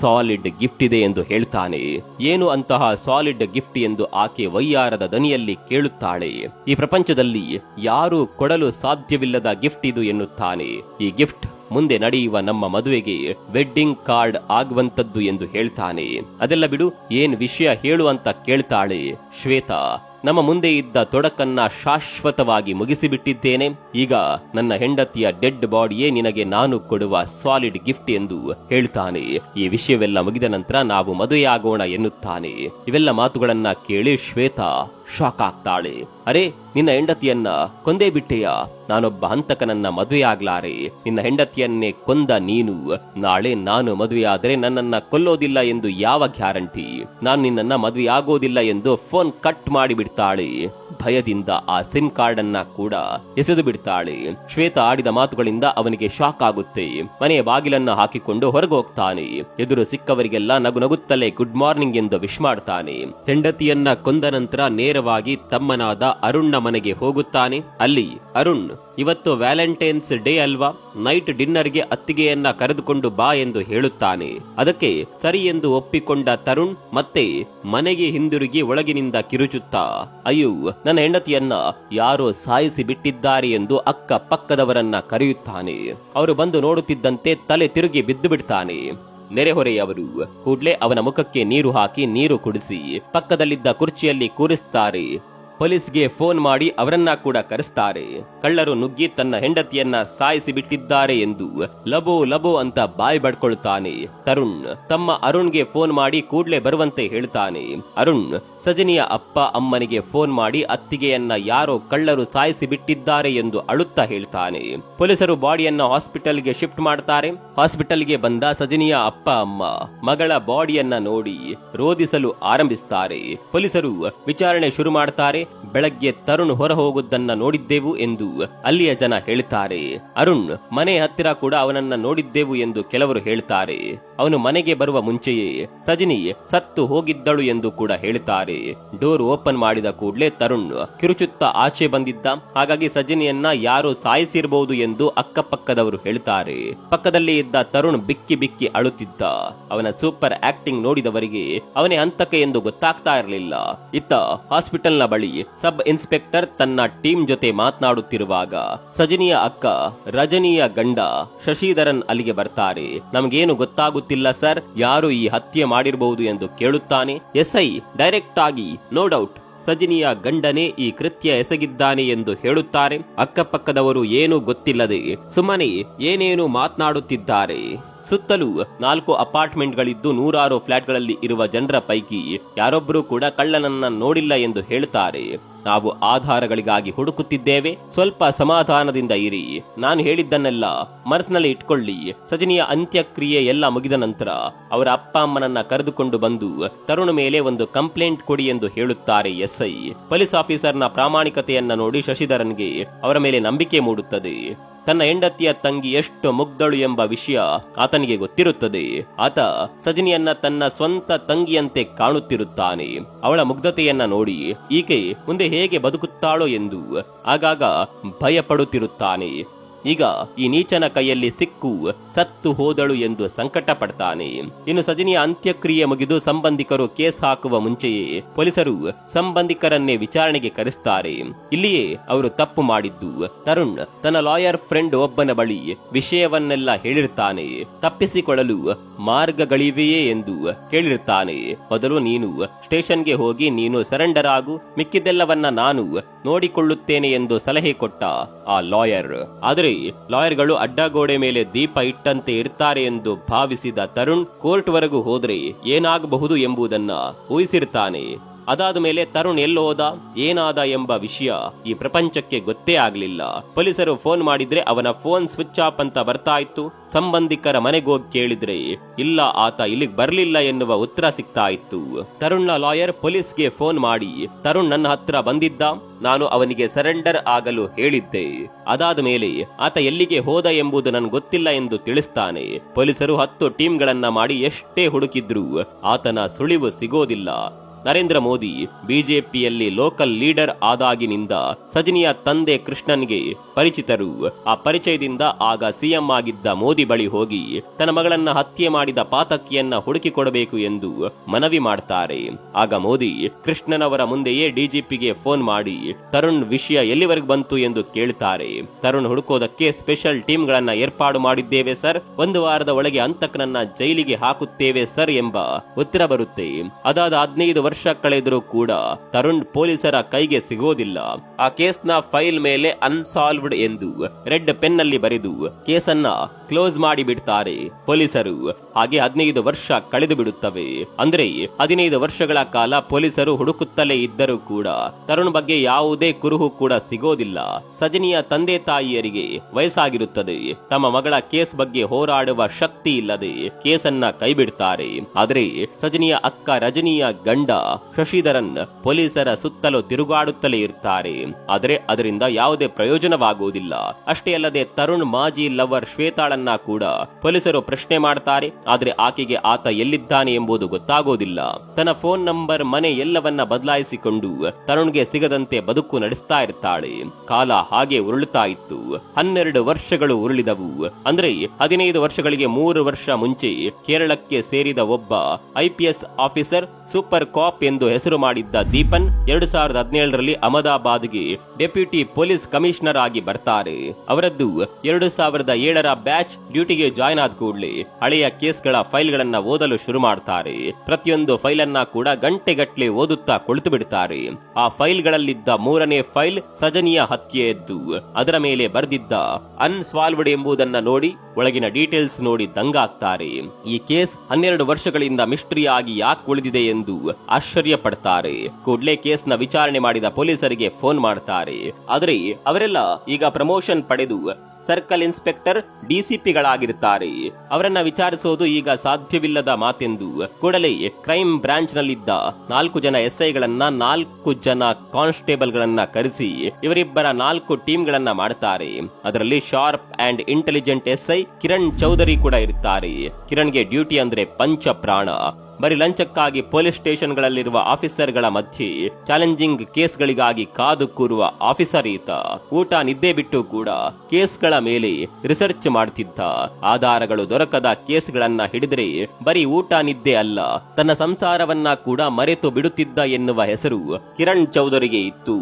ಸಾಲಿಡ್ ಗಿಫ್ಟ್ ಇದೆ ಎಂದು ಹೇಳ್ತಾನೆ. ಏನು ಅಂತಹ ಸಾಲಿಡ್ ಗಿಫ್ಟ್ ಎಂದು ಆಕೆ ವೈಯಾರದ ದನಿಯಲ್ಲಿ ಕೇಳುತ್ತಾಳೆ. ಈ ಪ್ರಪಂಚದಲ್ಲಿ ಯಾರು ಕೊಡಲು ಸಾಧ್ಯವಿಲ್ಲದ ಗಿಫ್ಟ್ ಇದು ಎನ್ನುತ್ತಾನೆ. ಈ ಗಿಫ್ಟ್ ಮುಂದೆ ನಡೆಯುವ ನಮ್ಮ ಮದುವೆಗೆ ವೆಡ್ಡಿಂಗ್ ಕಾರ್ಡ್ ಆಗುವಂತದ್ದು ಎಂದು ಹೇಳ್ತಾನೆ. ಅದೆಲ್ಲ ಬಿಡು, ಏನ್ ವಿಷಯ ಹೇಳು ಅಂತ ಕೇಳ್ತಾಳೆ ಶ್ವೇತಾ. ನಮ್ಮ ಮುಂದೆ ಇದ್ದ ತೊಡಕನ್ನ ಶಾಶ್ವತವಾಗಿ ಮುಗಿಸಿಬಿಟ್ಟಿದ್ದೇನೆ. ಈಗ ನನ್ನ ಹೆಂಡತಿಯ ಡೆಡ್ ಬಾಡಿಯೇ ನಿನಗೆ ನಾನು ಕೊಡುವ ಸಾಲಿಡ್ ಗಿಫ್ಟ್ ಎಂದು ಹೇಳ್ತಾನೆ. ಈ ವಿಷಯವೆಲ್ಲ ಮುಗಿದ ನಂತರ ನಾವು ಮದುವೆಯಾಗೋಣ ಎನ್ನುತ್ತಾನೆ. ಇವೆಲ್ಲ ಮಾತುಗಳನ್ನ ಕೇಳಿ ಶ್ವೇತಾ ಶಾಕ್ ಆಗ್ತಾಳೆ. ಅರೆ, ನಿನ್ನ ಹೆಂಡತಿಯನ್ನ ಕೊಂದೇ ಬಿಟ್ಟೆಯ? ನಾನೊಬ್ಬ ಹಂತಕನನ್ನ ಮದುವೆಯಾಗ್ಲಾರೆ. ನಿನ್ನ ಹೆಂಡತಿಯನ್ನೇ ಕೊಂದ ನೀನು, ನಾಳೆ ನಾನು ಮದುವೆಯಾದರೆ ನನ್ನನ್ನ ಕೊಲ್ಲೋದಿಲ್ಲ ಎಂದು ಯಾವ ಗ್ಯಾರಂಟಿ? ನಾನು ನಿನ್ನನ್ನ ಮದುವೆಯಾಗೋದಿಲ್ಲ ಎಂದು ಫೋನ್ ಕಟ್ ಮಾಡಿ ಬಿಡ್ತಾಳೆ ಭಯದಿಂದ ಆ ಸಿಮ್ ಕಾರ್ಡ್ ಅನ್ನ ಕೂಡ ಎಸೆದು ಬಿಡ್ತಾಳೆ. ಶ್ವೇತ ಆಡಿದ ಮಾತುಗಳಿಂದ ಅವನಿಗೆ ಶಾಕ್ ಆಗುತ್ತೆ. ಮನೆಯ ಬಾಗಿಲನ್ನ ಹಾಕಿಕೊಂಡು ಹೊರಗೆ ಹೋಗ್ತಾನೆ ಎದುರು ಸಿಕ್ಕವರಿಗೆಲ್ಲ ನಗು ನಗುತ್ತಲೇ ಗುಡ್ ಮಾರ್ನಿಂಗ್ ಎಂದು ವಿಶ್ ಮಾಡ್ತಾನೆ. ಹೆಂಡತಿಯನ್ನ ಕೊಂದ ನಂತರ ನೇರವಾಗಿ ತಮ್ಮನಾದ ಅರುಣ್ನ ಮನೆಗೆ ಹೋಗುತ್ತಾನೆ. ಅಲ್ಲಿ ಅರುಣ್, ಇವತ್ತು ವ್ಯಾಲೆಂಟೈನ್ಸ್ ಡೇ ಅಲ್ವಾ? ನೈಟ್ ಡಿನ್ನರ್ಗೆ ಅತ್ತಿಗೆಯನ್ನ ಕರೆದುಕೊಂಡು ಬಾ ಎಂದು ಹೇಳುತ್ತಾನೆ. ಅದಕ್ಕೆ ಸರಿ ಎಂದು ಒಪ್ಪಿಕೊಂಡ ತರುಣ್ ಮತ್ತೆ ಮನೆಗೆ ಹಿಂದಿರುಗಿ ಒಳಗಿನಿಂದ ಕಿರುಚುತ್ತಾ, ಅಯ್ಯೋ, ನನ್ನ ಹೆಂಡತಿಯನ್ನ ಯಾರೋ ಸಾಯಿಸಿ ಬಿಟ್ಟಿದ್ದಾರೆ ಎಂದು ಅಕ್ಕ ಪಕ್ಕದವರನ್ನ ಕರೆಯುತ್ತಾನೆ. ಅವರು ಬಂದು ನೋಡುತ್ತಿದ್ದಂತೆ ತಲೆ ತಿರುಗಿ ಬಿದ್ದು ಬಿಡ್ತಾನೆ ನೆರೆಹೊರೆಯವರು ಕೂಡ್ಲೆ ಅವನ ಮುಖಕ್ಕೆ ನೀರು ಹಾಕಿ ನೀರು ಕುಡಿಸಿ, ಪಕ್ಕದಲ್ಲಿದ್ದ ಕುರ್ಚಿಯಲ್ಲಿ ಕೂರಿಸ್ತಾರೆ. ಪೊಲೀಸ್ಗೆ ಫೋನ್ ಮಾಡಿ ಅವರನ್ನ ಕೂಡ ಕರೆಸ್ತಾರೆ. ಕಳ್ಳರು ನುಗ್ಗಿ ತನ್ನ ಹೆಂಡತಿಯನ್ನ ಸಾಯಿಸಿ ಬಿಟ್ಟಿದ್ದಾರೆ ಎಂದು ಲಬೋ ಲಬೋ ಅಂತ ಬಾಯಿ ಬಡ್ಕೊಳ್ತಾನೆ. ತರುಣ್ ತಮ್ಮ ಅರುಣ್ಗೆ ಫೋನ್ ಮಾಡಿ ಕೂಡ್ಲೆ ಬರುವಂತೆ ಹೇಳ್ತಾನೆ. ಅರುಣ್ ಸಜನಿಯ ಅಪ್ಪ ಅಮ್ಮನಿಗೆ ಫೋನ್ ಮಾಡಿ ಅತ್ತಿಗೆಯನ್ನ ಯಾರೋ ಕಳ್ಳರು ಸಾಯಿಸಿ ಬಿಟ್ಟಿದ್ದಾರೆ ಎಂದು ಅಳುತ್ತಾ ಹೇಳ್ತಾನೆ. ಪೊಲೀಸರು ಬಾಡಿಯನ್ನ ಹಾಸ್ಪಿಟಲ್ಗೆ ಶಿಫ್ಟ್ ಮಾಡ್ತಾರೆ. ಹಾಸ್ಪಿಟಲ್ಗೆ ಬಂದ ಸಜನಿಯ ಅಪ್ಪ ಅಮ್ಮ, ಮಗಳ ಬಾಡಿಯನ್ನ ನೋಡಿ ರೋಧಿಸಲು ಆರಂಭಿಸ್ತಾರೆ. ಪೊಲೀಸರು ವಿಚಾರಣೆ ಶುರು ಮಾಡ್ತಾರೆ. ಬೆಳಗ್ಗೆ ತರುಣ್ ಹೊರ ಹೋಗುದನ್ನ ನೋಡಿದ್ದೆವು ಎಂದು ಅಲ್ಲಿಯ ಜನ ಹೇಳ್ತಾರೆ. ಅರುಣ್, ಮನೆ ಹತ್ತಿರ ಕೂಡ ಅವನನ್ನ ನೋಡಿದ್ದೆವು ಎಂದು ಕೆಲವರು ಹೇಳ್ತಾರೆ. ಅವನು ಮನೆಗೆ ಬರುವ ಮುಂಚೆಯೇ ಸಜಿನಿ ಸತ್ತು ಹೋಗಿದ್ದಳು ಎಂದು ಕೂಡ ಹೇಳ್ತಾರೆ. ಡೋರ್ ಓಪನ್ ಮಾಡಿದ ಕೂಡಲೇ ತರುಣ್ ಕಿರುಚುತ್ತ ಆಚೆ ಬಂದಿದ್ದ. ಹಾಗಾಗಿ ಸಜಿನಿಯನ್ನ ಯಾರು ಸಾಯಿಸಿರಬಹುದು ಎಂದು ಅಕ್ಕಪಕ್ಕದವರು ಹೇಳ್ತಾರೆ. ಪಕ್ಕದಲ್ಲಿ ಇದ್ದ ತರುಣ್ ಬಿಕ್ಕಿ ಬಿಕ್ಕಿ ಅಳುತ್ತಿದ್ದ. ಅವನ ಸೂಪರ್ ಆಕ್ಟಿಂಗ್ ನೋಡಿದವರಿಗೆ ಅವನೇ ಹಂತಕ ಎಂದು ಗೊತ್ತಾಗ್ತಾ ಇರಲಿಲ್ಲ. ಇತ್ತ ಹಾಸ್ಪಿಟಲ್ನ ಬಳಿ ಸಬ್ ಇನ್ಸ್ಪೆಕ್ಟರ್ ತನ್ನ ಟೀಮ್ ಜೊತೆ ಮಾತನಾಡುತ್ತಿರುವಾಗ ಸಜನಿಯ ಅಕ್ಕ ರಜನಿಯ ಗಂಡ ಶಶಿಧರನ್ ಅಲ್ಲಿಗೆ ಬರ್ತಾರೆ. ನಮಗೇನು ಗೊತ್ತಾಗುತ್ತಿಲ್ಲ ಸರ್, ಯಾರು ಈ ಹತ್ಯೆ ಮಾಡಿರಬಹುದು ಎಂದು ಕೇಳುತ್ತಾನೆ. ಎಸ್ಐ ಡೈರೆಕ್ಟ್ ಆಗಿ ನೋ ಡೌಟ್ ಸಜಿನಿಯ ಗಂಡನೇ ಈ ಕೃತ್ಯ ಎಸಗಿದ್ದಾನೆ ಎಂದು ಹೇಳುತ್ತಾರೆ. ಅಕ್ಕಪಕ್ಕದವರು ಏನೂ ಗೊತ್ತಿಲ್ಲದೆ, ಸುಮ್ಮನೆ ಏನೇನು ಮಾತನಾಡುತ್ತಿದ್ದಾರೆ. ಸುತ್ತಲೂ ನಾಲ್ಕು ಅಪಾರ್ಟ್ಮೆಂಟ್ಗಳಿದ್ದು ನೂರಾರು ಫ್ಲಾಟ್ಗಳಲ್ಲಿ ಇರುವ ಜನರ ಪೈಕಿ ಯಾರೊಬ್ಬರೂ ಕೂಡ ಕಳ್ಳನನ್ನ ನೋಡಿಲ್ಲ ಎಂದು ಹೇಳುತ್ತಾರೆ ನಾವು ಆಧಾರಗಳಿಗಾಗಿ ಹುಡುಕುತ್ತಿದ್ದೇವೆ. ಸ್ವಲ್ಪ ಸಮಾಧಾನದಿಂದ ಇರಿ. ನಾನು ಹೇಳಿದ್ದನ್ನೆಲ್ಲ ಮನಸ್ಸಿನಲ್ಲಿ ಇಟ್ಕೊಳ್ಳಿ. ಸಜನಿಯ ಅಂತ್ಯಕ್ರಿಯೆ ಎಲ್ಲ ಮುಗಿದ ನಂತರ ಅವರ ಅಪ್ಪ ಅಮ್ಮನನ್ನ ಕರೆದುಕೊಂಡು ಬಂದು ತರುಣ ಮೇಲೆ ಒಂದು ಕಂಪ್ಲೇಂಟ್ ಕೊಡಿ ಎಂದು ಹೇಳುತ್ತಾರೆ ಎಸ್ಐ. ಪೊಲೀಸ್ ಆಫೀಸರ್ನ ಪ್ರಾಮಾಣಿಕತೆಯನ್ನ ನೋಡಿ ಶಶಿಧರನ್ಗೆ ಅವರ ಮೇಲೆ ನಂಬಿಕೆ ಮೂಡುತ್ತದೆ. ತನ್ನ ಹೆಂಡತಿಯ ತಂಗಿ ಎಷ್ಟು ಮುಗ್ಧಳು ಎಂಬ ವಿಷಯ ಆತನಿಗೆ ಗೊತ್ತಿರುತ್ತದೆ. ಆತ ಸಜನಿಯನ್ನ ತನ್ನ ಸ್ವಂತ ತಂಗಿಯಂತೆ ಕಾಣುತ್ತಿರುತ್ತಾನೆ. ಅವಳ ಮುಗ್ಧತೆಯನ್ನ ನೋಡಿ ಈಕೆ ಮುಂದೆ ಹೇಗೆ ಬದುಕುತ್ತಾಳೋ ಎಂದು ಆಗಾಗ ಭಯಪಡುತ್ತಿರುತ್ತಾನೆ. ಈಗ ಈ ನೀಚನ ಕೈಯಲ್ಲಿ ಸಿಕ್ಕು ಸತ್ತು ಹೋದಳು ಎಂದು ಸಂಕಟ ಪಡ್ತಾನೆ ಇನ್ನು ಸಜಿನಿಯ ಅಂತ್ಯಕ್ರಿಯೆ ಮುಗಿದು ಸಂಬಂಧಿಕರು ಕೇಸ್ ಹಾಕುವ ಮುಂಚೆಯೇ ಪೊಲೀಸರು ಸಂಬಂಧಿಕರನ್ನೇ ವಿಚಾರಣೆಗೆ ಕರೆಸ್ತಾರೆ. ಇಲ್ಲಿಯೇ ಅವರು ತಪ್ಪು ಮಾಡಿದ್ದು. ತರುಣ್ ತನ್ನ ಲಾಯರ್ ಫ್ರೆಂಡ್ ಒಬ್ಬನ ಬಳಿ ವಿಷಯವನ್ನೆಲ್ಲ ಹೇಳಿರ್ತಾನೆ. ತಪ್ಪಿಸಿಕೊಳ್ಳಲು ಮಾರ್ಗಗಳಿವೆಯೇ ಎಂದು ಕೇಳಿರ್ತಾನೆ. ಮೊದಲು ನೀನು ಸ್ಟೇಷನ್ಗೆ ಹೋಗಿ ನೀನು ಸರೆಂಡರ್ ಆಗು ಮಿಕ್ಕಿದ್ದೆಲ್ಲವನ್ನ ನಾನು ನೋಡಿಕೊಳ್ಳುತ್ತೇನೆ ಎಂದು ಸಲಹೆ ಕೊಟ್ಟ ಆ ಲಾಯರ್. ಆದರೆ ಲಾಯರ್ಗಳು ಅಡ್ಡಗೋಡೆ ಮೇಲೆ ದೀಪ ಇಟ್ಟಂತೆ ಇರ್ತಾರೆ ಎಂದು ಭಾವಿಸಿದ ತರುಣ್ ಕೋರ್ಟ್ ವರೆಗೂ ಹೋದ್ರೆ ಏನಾಗಬಹುದು ಎಂಬುದನ್ನ ಊಹಿಸಿರ್ತಾನೆ. ಅದಾದ ಮೇಲೆ ತರುಣ್ ಎಲ್ಲೋದ ಏನಾದ ಎಂಬ ವಿಷಯ ಈ ಪ್ರಪಂಚಕ್ಕೆ ಗೊತ್ತೇ ಆಗ್ಲಿಲ್ಲ. ಪೊಲೀಸರು ಫೋನ್ ಮಾಡಿದ್ರೆ ಅವನ ಫೋನ್ ಸ್ವಿಚ್ ಆಫ್ ಅಂತ ಬರ್ತಾ ಇತ್ತು ಸಂಬಂಧಿಕರ ಮನೆಗೋಗಿ ಕೇಳಿದ್ರೆ, ಇಲ್ಲ, ಆತ ಇಲ್ಲಿಗೆ ಬರ್ಲಿಲ್ಲ ಎನ್ನುವ ಉತ್ತರ ಸಿಗ್ತಾ ಇತ್ತು ತರುಣ್ನ ಲಾಯರ್ ಪೊಲೀಸ್ಗೆ ಫೋನ್ ಮಾಡಿ, ತರುಣ್ ನನ್ನ ಹತ್ರ ಬಂದಿದ್ದ, ನಾನು ಅವನಿಗೆ ಸರೆಂಡರ್ ಆಗಲು ಹೇಳಿದ್ದೆ. ಅದಾದ ಮೇಲೆ, ಆತ ಎಲ್ಲಿಗೆ ಹೋದ ಎಂಬುದು ನನ್ಗೆ ಗೊತ್ತಿಲ್ಲ ಎಂದು ತಿಳಿಸ್ತಾನೆ. ಪೊಲೀಸರು ಹತ್ತು ಟೀಮ್ಗಳನ್ನ ಮಾಡಿ ಎಷ್ಟೇ ಹುಡುಕಿದ್ರು, ಆತನ ಸುಳಿವು ಸಿಗೋದಿಲ್ಲ. ನರೇಂದ್ರ ಮೋದಿ ಬಿಜೆಪಿಯಲ್ಲಿ ಲೋಕಲ್ ಲೀಡರ್ ಆದಾಗಿನಿಂದ ಸಜನಿಯ ತಂದೆ ಕೃಷ್ಣನ್ಗೆ ಪರಿಚಿತರು. ಆ ಪರಿಚಯದಿಂದ ಆಗ ಸಿಎಂ ಆಗಿದ್ದ ಮೋದಿ ಬಳಿ ಹೋಗಿ ತನ್ನ ಮಗಳನ್ನ ಹತ್ಯೆ ಮಾಡಿದ ಪಾತಕಿಯನ್ನ ಹುಡುಕಿಕೊಡಬೇಕು ಎಂದು ಮನವಿ ಮಾಡ್ತಾರೆ. ಆಗ ಮೋದಿ ಕೃಷ್ಣನವರ ಮುಂದೆಯೇ ಡಿಜಿಪಿಗೆ ಫೋನ್ ಮಾಡಿ, ತರುಣ್, ವಿಷಯ ಎಲ್ಲಿವರೆಗೆ ಬಂತು? ಎಂದು ಕೇಳ್ತಾರೆ. ತರುಣ್ ಹುಡುಕೋದಕ್ಕೆ ಸ್ಪೆಷಲ್ ಟೀಮ್ ಗಳನ್ನ ಏರ್ಪಾಡು ಮಾಡಿದ್ದೇವೆ ಸರ್. ಒಂದು ವಾರದ ಒಳಗೆ ಅಂತಕನನ್ನ ಜೈಲಿಗೆ ಹಾಕುತ್ತೇವೆ ಸರ್ ಎಂಬ ಉತ್ತರ ಬರುತ್ತೆ. ಅದಾದ ಹದಿನೈದು ವರ್ಷ ಕಳೆದರೂ ಕೂಡ ತರುಣ್ ಪೊಲೀಸರ ಕೈಗೆ ಸಿಗೋದಿಲ್ಲ. ಆ ಕೇಸ್ನ ಫೈಲ್ ಮೇಲೆ ಅನ್ಸಾಲ್ವ್ಡ್ ಎಂದು ರೆಡ್ ಪೆನ್ನಲ್ಲಿ ಬರೆದು ಕೇಸನ್ನ ಕ್ಲೋಸ್ ಮಾಡಿ ಬಿಡ್ತಾರೆ ಪೊಲೀಸರು. ಹಾಗೆ ಹದಿನೈದು ವರ್ಷ ಕಳೆದು ಬಿಡುತ್ತವೆ. ಅಂದ್ರೆ ಹದಿನೈದು ವರ್ಷಗಳ ಕಾಲ ಪೊಲೀಸರು ಹುಡುಕುತ್ತಲೇ ಇದ್ದರೂ ಕೂಡ ತರುಣ್ ಬಗ್ಗೆ ಯಾವುದೇ ಕುರುಹು ಕೂಡ ಸಿಗೋದಿಲ್ಲ. ಸಜನಿಯ ತಂದೆ ತಾಯಿಯರಿಗೆ ವಯಸ್ಸಾಗಿರುತ್ತದೆ. ತಮ್ಮ ಮಗಳ ಕೇಸ್ ಬಗ್ಗೆ ಹೋರಾಡುವ ಶಕ್ತಿ ಇಲ್ಲದೆ ಕೇಸನ್ನ ಕೈಬಿಡ್ತಾರೆ. ಆದರೆ ಸಜನಿಯ ಅಕ್ಕ ರಜನಿಯ ಗಂಡ ಶಶಿಧರನ್ ಪೊಲೀಸರ ಸುತ್ತಲೂ ತಿರುಗಾಡುತ್ತಲೇ ಇರ್ತಾರೆ. ಆದರೆ ಅದರಿಂದ ಯಾವುದೇ ಪ್ರಯೋಜನವಾಗುವುದಿಲ್ಲ. ಅಷ್ಟೇ ಅಲ್ಲದೆ ತರುಣ್ ಮಾಜಿ ಲವರ್ ಶ್ವೇತಾಳನ್ನ ಕೂಡ ಪೊಲೀಸರು ಪ್ರಶ್ನೆ ಮಾಡ್ತಾರೆ. ಆದ್ರೆ ಆಕೆಗೆ ಆತ ಎಲ್ಲಿದ್ದಾನೆ ಎಂಬುದು ಗೊತ್ತಾಗೋದಿಲ್ಲ ತನ್ನ ಫೋನ್ ನಂಬರ್ ಮನೆ ಎಲ್ಲವನ್ನ ಬದಲಾಯಿಸಿಕೊಂಡು ತರುಣ್ಗೆ ಸಿಗದಂತೆ ಬದುಕು ನಡೆಸ್ತಾ ಇರ್ತಾಳೆ. ಕಾಲ ಹಾಗೆ ಉರುಳುತ್ತಾ ಇತ್ತು. ಹನ್ನೆರಡು ವರ್ಷಗಳು ಉರುಳಿದವು. ಅಂದ್ರೆ ಹದಿನೈದು ವರ್ಷಗಳಿಗೆ ಮೂರು ವರ್ಷ ಮುಂಚೆ ಕೇರಳಕ್ಕೆ ಸೇರಿದ ಒಬ್ಬ ಐಪಿಎಸ್ ಆಫೀಸರ್ ಸೂಪರ್ ಕಾಪ್ ಎಂದು ಹೆಸರು ಮಾಡಿದ್ದ ದೀಪನ್ ಎರಡು ಸಾವಿರದ ಹದಿನೇಳರಲ್ಲಿ ಅಹಮದಾಬಾದ್ಗೆ ಡೆಪ್ಯೂಟಿ ಪೊಲೀಸ್ ಕಮಿಷನರ್ ಆಗಿ ಬರ್ತಾರೆ. ಅವರದ್ದು ಎರಡು ಸಾವಿರದ ಏಳರ ಬ್ಯಾಚ್ ಡ್ಯೂಟಿಗೆ ಜಾಯ್ನ್ ಆದ ಕೂಡಲೇ ಹಳೆಯ ಕೇಸ್ಗಳ ಫೈಲ್ಗಳನ್ನ ಓದಲು ಶುರು ಮಾಡ್ತಾರೆ. ಪ್ರತಿಯೊಂದು ಫೈಲ್ ಅನ್ನ ಕೂಡ ಗಂಟೆಗಟ್ಲೆ ಓದುತ್ತಾ ಕುಳಿತು ಬಿಡ್ತಾರೆ. ಆ ಫೈಲ್ಗಳಲ್ಲಿದ್ದ ಮೂರನೇ ಫೈಲ್ ಸಜನಿಯ ಹತ್ಯೆಯದ್ದು ಅದರ ಮೇಲೆ ಬರೆದಿದ್ದ ಅನ್ಸಾಲ್ವ್ಡ್ ಎಂಬುದನ್ನ ನೋಡಿ ಒಳಗಿನ ಡೀಟೇಲ್ಸ್ ನೋಡಿ ದಂಗಾಗ್ತಾರೆ. ಈ ಕೇಸ್ ಹನ್ನೆರಡು ವರ್ಷಗಳಿಂದ ಮಿಸ್ಟ್ರಿ ಆಗಿ ಯಾಕೆ ಉಳಿದಿದೆ ಎಂದು ಆಶ್ಚರ್ಯ ಪಡ್ತಾರೆ ಕೇಸ್ನ ವಿಚಾರಣೆ ಮಾಡಿದ ಪೊಲೀಸರಿಗೆ ಫೋನ್ ಮಾಡ್ತಾರೆ. ಆದರೆ ಅವರೆಲ್ಲ ಈಗ ಪ್ರಮೋಷನ್ ಪಡೆದು ಸರ್ಕಲ್ ಇನ್ಸ್ಪೆಕ್ಟರ್ ಡಿಸಿಪಿಗಳಾಗಿರುತ್ತಾರೆ ಅವರನ್ನ ವಿಚಾರಿಸೋದು ಈಗ ಸಾಧ್ಯವಿಲ್ಲದ ಮಾತೆಂದು ಕೂಡಲೇ ಕ್ರೈಮ್ ಬ್ರಾಂಚ್ ನಲ್ಲಿದ್ದ ನಾಲ್ಕು ಜನ ಎಸ್ಐಗಳನ್ನ, ನಾಲ್ಕು ಜನ ಕಾನ್ಸ್ಟೇಬಲ್ ಗಳನ್ನ ಕರೆಸಿ ಇವರಿಬ್ಬರ ನಾಲ್ಕು ಟೀಮ್ ಗಳನ್ನ ಮಾಡ್ತಾರೆ. ಅದರಲ್ಲಿ sharp and intelligent SI Kiran Chaudhary ಕೂಡ ಇರುತ್ತಾರೆ ಕಿರಣ್ಗೆ ಡ್ಯೂಟಿ ಅಂದ್ರೆ ಪಂಚ ಪ್ರಾಣ ಬರೀ ಲಂಚಕ್ಕಾಗಿ ಪೊಲೀಸ್ ಸ್ಟೇಷನ್ಗಳಲ್ಲಿರುವ ಆಫೀಸರ್ಗಳ ಮಧ್ಯೆ ಚಾಲೆಂಜಿಂಗ್ ಕೇಸ್ಗಳಿಗಾಗಿ ಕಾದು ಕೂರುವ ಆಫೀಸರ್ ಈತ. ಊಟ ನಿದ್ದೆ ಬಿಟ್ಟು ಕೂಡ ಕೇಸ್ಗಳ ಮೇಲೆ ರಿಸರ್ಚ್ ಮಾಡ್ತಿದ್ದ. ಆಧಾರಗಳು ದೊರಕದ ಕೇಸ್ಗಳನ್ನ ಹಿಡಿದ್ರೆ ಬರೀ ಊಟ ನಿದ್ದೆ ಅಲ್ಲ, ತನ್ನ ಸಂಸಾರವನ್ನ ಕೂಡ ಮರೆತು ಬಿಡುತ್ತಿದ್ದ ಎನ್ನುವ ಹೆಸರು ಕಿರಣ್ ಚೌಧರಿಗೆ ಇತ್ತು.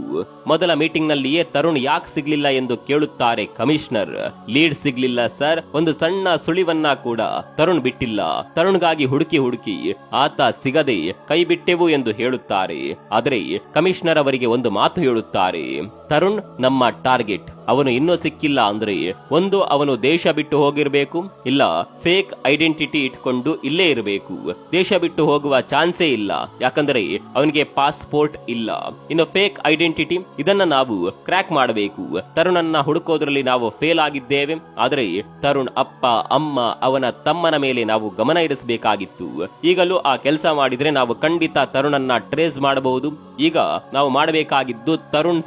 ಮೊದಲ ಮೀಟಿಂಗ್ ನಲ್ಲಿಯೇ ತರುಣ್ ಯಾಕೆ ಸಿಗ್ಲಿಲ್ಲ ಎಂದು ಕೇಳುತ್ತಾರೆ ಕಮಿಷನರ್. ಲೀಡ್ ಸಿಗ್ಲಿಲ್ಲ ಸರ್, ಒಂದು ಸಣ್ಣ ಸುಳಿವನ್ನ ಕೂಡ ತರುಣ್ ಬಿಟ್ಟಿಲ್ಲ. ತರುಣ್ಗಾಗಿ ಹುಡುಕಿ ಹುಡುಕಿ ಆತ ಸಿಗದೆ ಕೈ ಬಿಟ್ಟೆವು ಎಂದು ಹೇಳುತ್ತಾರೆ. ಆದರೆ ಕಮಿಷನರ್ ಅವರಿಗೆ ಒಂದು ಮಾತು ಹೇಳುತ್ತಾರೆ. ತರುಣ್ ನಮ್ಮ ಟಾರ್ಗೆಟ್. ಅವನು ಇನ್ನೂ ಸಿಕ್ಕಿಲ್ಲ ಅಂದ್ರೆ ಒಂದು, ಅವನು ದೇಶ ಬಿಟ್ಟು ಹೋಗಿರ್ಬೇಕು, ಇಲ್ಲ, ಫೇಕ್ ಐಡೆಂಟಿಟಿ ಇಟ್ಕೊಂಡು ಇಲ್ಲೇ ಇರಬೇಕು. ದೇಶ ಬಿಟ್ಟು ಹೋಗುವ ಚಾನ್ಸೇ ಇಲ್ಲ. ಯಾಕಂದ್ರೆ ಅವನಿಗೆ ಪಾಸ್ಪೋರ್ಟ್ ಇಲ್ಲ. ಇನ್ನು ಫೇಕ್ ಐಡೆಂಟಿಟಿ, ಇದನ್ನ ನಾವು ಕ್ರ್ಯಾಕ್ ಮಾಡಬೇಕು. ತರುಣನ್ನ ಹುಡುಕೋದ್ರಲ್ಲಿ ನಾವು ಫೇಲ್ ಆಗಿದ್ದೇವೆ. ಆದರೆ ತರುಣ್ ಅಪ್ಪ, ಅಮ್ಮ, ಅವನ ತಮ್ಮನ ಮೇಲೆ ನಾವು ಗಮನ ಇರಿಸಬೇಕಾಗಿತ್ತು. ಈಗಲೂ ಆ ಕೆಲಸ ಮಾಡಿದ್ರೆ ನಾವು ಖಂಡಿತ ತರುಣನ್ನ ಟ್ರೇಸ್ ಮಾಡಬಹುದು. ಈಗ ನಾವು ಮಾಡಬೇಕಾಗಿದ್ದು ತರುಣ್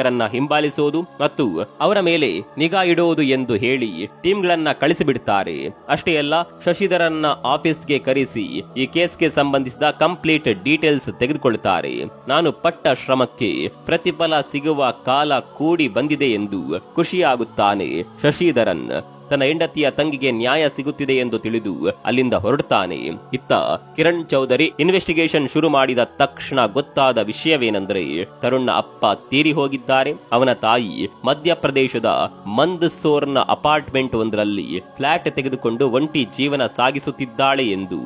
ಸಂಬಂಧಿಕರನ್ನ ಹಿಂಬಾಲಿಸೋದು ಮತ್ತು ಅವರ ಮೇಲೆ ನಿಗಾ ಇಡುವುದು ಎಂದು ಹೇಳಿ ಟೀಮ್ಗಳನ್ನ ಕಳಿಸಿಬಿಡುತ್ತಾರೆ ಅಷ್ಟೇ ಅಲ್ಲ, ಶಶಿಧರನ್ನ ಆಫೀಸ್ಗೆ ಕರೆಸಿ ಈ ಕೇಸ್ಗೆ ಸಂಬಂಧಿಸಿದ ಕಂಪ್ಲೀಟ್ ಡೀಟೇಲ್ಸ್ ತೆಗೆದುಕೊಳ್ಳುತ್ತಾರೆ ನಾನು ಪಟ್ಟ ಶ್ರಮಕ್ಕೆ ಪ್ರತಿಫಲ ಸಿಗುವ ಕಾಲ ಕೂಡಿ ಬಂದಿದೆ ಎಂದು ಖುಷಿಯಾಗುತ್ತಾನೆ ಶಶಿಧರನ್. ತನ್ನ ಹೆಂಡತಿಯ ತಂಗಿಗೆ ನ್ಯಾಯ ಸಿಗುತ್ತಿದೆ ಎಂದು ತಿಳಿದು ಅಲ್ಲಿಂದ ಹೊರಡ್ತಾನೆ ಇತ್ತ ಕಿರಣ್ ಚೌಧರಿ ಇನ್ವೆಸ್ಟಿಗೇಷನ್ ಶುರು ಮಾಡಿದ ತಕ್ಷಣ ಗೊತ್ತಾದ ವಿಷಯವೇನೆಂದರೆ ತರುಣ್ನ ಅಪ್ಪ ತೀರಿ ಹೋಗಿದ್ದಾರೆ. ಅವನ ತಾಯಿ ಮಧ್ಯಪ್ರದೇಶದ ಮಂದಸೋರ್ನ ಅಪಾರ್ಟ್ಮೆಂಟ್ ಒಂದರಲ್ಲಿ ಫ್ಲಾಟ್ ತೆಗೆದುಕೊಂಡು ಒಂಟಿ ಜೀವನ ಸಾಗಿಸುತ್ತಿದ್ದಾಳೆ ಎಂದು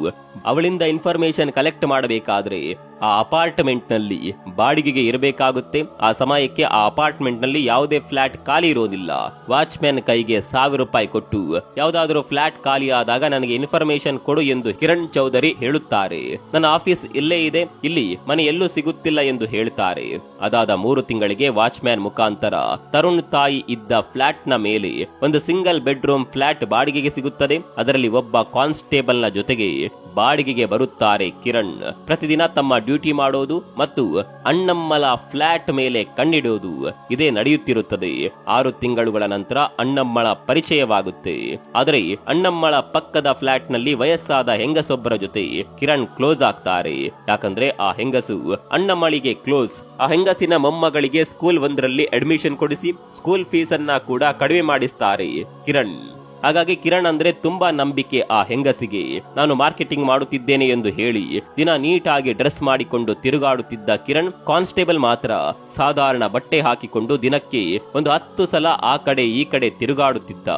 ಅವಳಿಂದ ಇನ್ಫಾರ್ಮೇಶನ್ ಕಲೆಕ್ಟ್ ಮಾಡಬೇಕಾದ್ರೆ ಆ ಅಪಾರ್ಟ್ಮೆಂಟ್ನಲ್ಲಿ ಬಾಡಿಗೆಗೆ ಇರಬೇಕಾಗುತ್ತೆ. ಆ ಸಮಯಕ್ಕೆ ಆ ಅಪಾರ್ಟ್ಮೆಂಟ್ನಲ್ಲಿ ಯಾವುದೇ ಫ್ಲಾಟ್ ಖಾಲಿ ಇರೋದಿಲ್ಲ. ವಾಚ್ಮ್ಯಾನ್ ಕೈಗೆ ಸಾವಿರ ರೂಪಾಯಿ ಕೊಟ್ಟು ಯಾವುದಾದರೂ ಫ್ಲಾಟ್ ಖಾಲಿ ಆದಾಗ ನನಗೆ ಇನ್ಫಾರ್ಮೇಶನ್ ಕೊಡು ಎಂದು ಕಿರಣ್ ಚೌಧರಿ ಹೇಳುತ್ತಾರೆ. ನನ್ನ ಆಫೀಸ್ ಇಲ್ಲೇ ಇದೆ. ಇಲ್ಲಿ ಮನೆ ಎಲ್ಲೂ ಸಿಗುತ್ತಿಲ್ಲ ಎಂದು ಹೇಳುತ್ತಾರೆ ಅದಾದ ಮೂರು ತಿಂಗಳಿಗೆ ವಾಚ್ಮ್ಯಾನ್ ಮುಖಾಂತರ ತರುಣ್ ತಾಯಿ ಇದ್ದ ಫ್ಲಾಟ್ನ ಮೇಲೆ ಒಂದು ಸಿಂಗಲ್ ಬೆಡ್ರೂಮ್ ಫ್ಲಾಟ್ ಬಾಡಿಗೆಗೆ ಸಿಗುತ್ತದೆ. ಅದರಲ್ಲಿ ಒಬ್ಬ ಕಾನ್ಸ್ಟೇಬಲ್ನ ಜೊತೆಗೆ ಬಾಡಿಗೆಗೆ ಬರುತ್ತಾರೆ ಕಿರಣ್. ಪ್ರತಿದಿನ ತಮ್ಮ ಡ್ಯೂಟಿ ಮಾಡೋದು ಮತ್ತು ಅಣ್ಣಮ್ಮಲ ಫ್ಲಾಟ್ ಮೇಲೆ ಕಣ್ಣಿಡೋದು ಇದೇ ನಡೆಯುತ್ತಿರುತ್ತದೆ. ಆರು ತಿಂಗಳುಗಳ ನಂತರ ಅಣ್ಣಮ್ಮಳ ಪರಿಚಯವಾಗುತ್ತೆ. ಆದರೆ ಅಣ್ಣಮ್ಮಳ ಪಕ್ಕದ ಫ್ಲಾಟ್ನಲ್ಲಿ ವಯಸ್ಸಾದ ಹೆಂಗಸೊಬ್ಬರ ಜೊತೆ ಕಿರಣ್ ಕ್ಲೋಸ್ ಆಗ್ತಾರೆ. ಯಾಕಂದ್ರೆ ಆ ಹೆಂಗಸು ಅಣ್ಣಮ್ಮಳಿಗೆ ಕ್ಲೋಸ್. ಆ ಹೆಂಗಸಿನ ಮೊಮ್ಮಗಳಿಗೆ ಸ್ಕೂಲ್ ಒಂದರಲ್ಲಿ ಅಡ್ಮಿಷನ್ ಕೊಡಿಸಿ ಸ್ಕೂಲ್ ಫೀಸ್ ಅನ್ನ ಕೂಡ ಕಡಿಮೆ ಮಾಡಿಸ್ತಾರೆ ಕಿರಣ್. ಹಾಗಾಗಿ ಕಿರಣ್ ಅಂದ್ರೆ ತುಂಬಾ ನಂಬಿಕೆ ಆ ಹೆಂಗಸಿಗೆ. ನಾನು ಮಾರ್ಕೆಟಿಂಗ್ ಮಾಡುತ್ತಿದ್ದೇನೆ ಎಂದು ಹೇಳಿ, ದಿನ ನೀಟಾಗಿ ಡ್ರೆಸ್ ಮಾಡಿಕೊಂಡು ತಿರುಗಾಡುತ್ತಿದ್ದ ಕಿರಣ್, ಕಾನ್ಸ್ಟೇಬಲ್ ಮಾತ್ರ. ಸಾಧಾರಣ ಬಟ್ಟೆ ಹಾಕಿಕೊಂಡು ದಿನಕ್ಕೆ ಒಂದು ಹತ್ತು ಸಲ ಆ ಕಡೆ ಈ ಕಡೆ ತಿರುಗಾಡುತ್ತಿದ್ದ.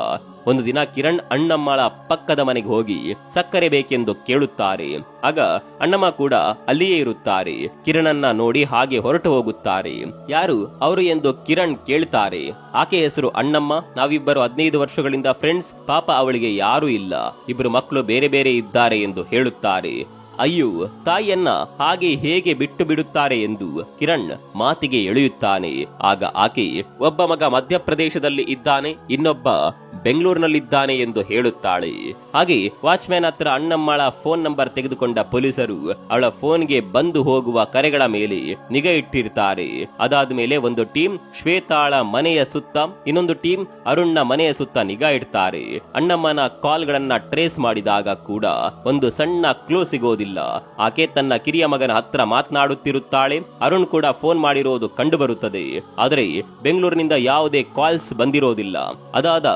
ಒಂದು ದಿನ ಕಿರಣ್ ಅಣ್ಣಮ್ಮಳ ಪಕ್ಕದ ಮನೆಗೆ ಹೋಗಿ ಸಕ್ಕರೆ ಬೇಕೆಂದು ಕೇಳುತ್ತಾರೆ. ಆಗ ಅಣ್ಣಮ್ಮ ಕೂಡ ಅಲ್ಲಿಯೇ ಇರುತ್ತಾರೆ. ಕಿರಣನ್ನ ನೋಡಿ ಹಾಗೆ ಹೊರಟು ಹೋಗುತ್ತಾರೆ. ಯಾರು? ಅವರು ಎಂದು ಕಿರಣ್ ಕೇಳ್ತಾರೆ. ಆಕೆ ಹೆಸರು ಅಣ್ಣಮ್ಮ. ನಾವಿಬ್ಬರು ಹದಿನೈದು ವರ್ಷಗಳಿಂದ ಫ್ರೆಂಡ್ಸ್ ಪಾಪ ಅವಳಿಗೆ ಯಾರೂ ಇಲ್ಲ. ಇಬ್ಬರು ಮಕ್ಕಳು ಬೇರೆ ಬೇರೆ ಇದ್ದಾರೆ ಎಂದು ಹೇಳುತ್ತಾರೆ. ಅಯ್ಯೋ, ತಾಯಿಯನ್ನ ಹಾಗೆ ಹೇಗೆ ಬಿಟ್ಟು ಬಿಡುತ್ತಾರೆ ಎಂದು ಕಿರಣ್ ಮಾತಿಗೆ ಎಳೆಯುತ್ತಾನೆ. ಆಗ ಆಕೆ, ಒಬ್ಬ ಮಗ ಮಧ್ಯಪ್ರದೇಶದಲ್ಲಿ ಇದ್ದಾನೆ, ಇನ್ನೊಬ್ಬ ಬೆಂಗಳೂರಿನಲ್ಲಿದ್ದಾನೆ ಎಂದು ಹೇಳುತ್ತಾಳೆ. ಹಾಗೆ ವಾಚ್ಮ್ಯಾನ್ ಹತ್ರ ಅಣ್ಣಮ್ಮಳ ಫೋನ್ ನಂಬರ್ ತೆಗೆದುಕೊಂಡ ಪೊಲೀಸರು ಅವಳ ಫೋನ್ಗೆ ಬಂದು ಹೋಗುವ ಕರೆಗಳ ಮೇಲೆ ನಿಗಾ ಇಟ್ಟಿರ್ತಾರೆ. ಅದಾದ ಮೇಲೆ ಒಂದು ಟೀಮ್ ಶ್ವೇತಾಳ ಮನೆಯ ಸುತ್ತ ಇನ್ನೊಂದು ಟೀಮ್ ಅರುಣ್ನ ಮನೆಯ ಸುತ್ತ ನಿಗಾ ಇಡ್ತಾರೆ. ಅಣ್ಣಮ್ಮನ ಕಾಲ್ಗಳನ್ನ ಟ್ರೇಸ್ ಮಾಡಿದಾಗ ಕೂಡ ಒಂದು ಸಣ್ಣ ಕ್ಲೂ ಸಿಗೋದಿಲ್ಲ. ಆಕೆ ತನ್ನ ಕಿರಿಯ ಮಗನ ಹತ್ರ ಮಾತನಾಡುತ್ತಿರುತ್ತಾಳೆ. ಅರುಣ್ ಕೂಡ ಫೋನ್ ಮಾಡಿರೋದು ಕಂಡು ಬರುತ್ತದೆ ಆದರೆ ಬೆಂಗಳೂರಿನಿಂದ ಯಾವುದೇ ಕಾಲ್ಸ್ ಬಂದಿರೋದಿಲ್ಲ. ಅದಾದ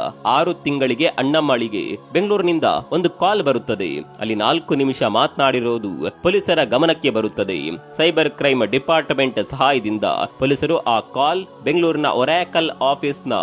ಆರು ತಿಂಗಳಿಗೆ ಅಣ್ಣಮ್ಮಳಿಗೆ ಬೆಂಗಳೂರಿನಿಂದ ಒಂದು ಕಾಲ್ ಬರುತ್ತದೆ. ಅಲ್ಲಿ ನಾಲ್ಕು ನಿಮಿಷ ಮಾತನಾಡಿರೋದು ಪೊಲೀಸರ ಗಮನಕ್ಕೆ ಬರುತ್ತದೆ. ಸೈಬರ್ ಕ್ರೈಮ್ ಡಿಪಾರ್ಟ್ಮೆಂಟ್ ಸಹಾಯದಿಂದ ಪೊಲೀಸರು ಆ ಕಾಲ್ ಬೆಂಗಳೂರಿನ ಒರಾಕಲ್ ಆಫೀಸ್ನ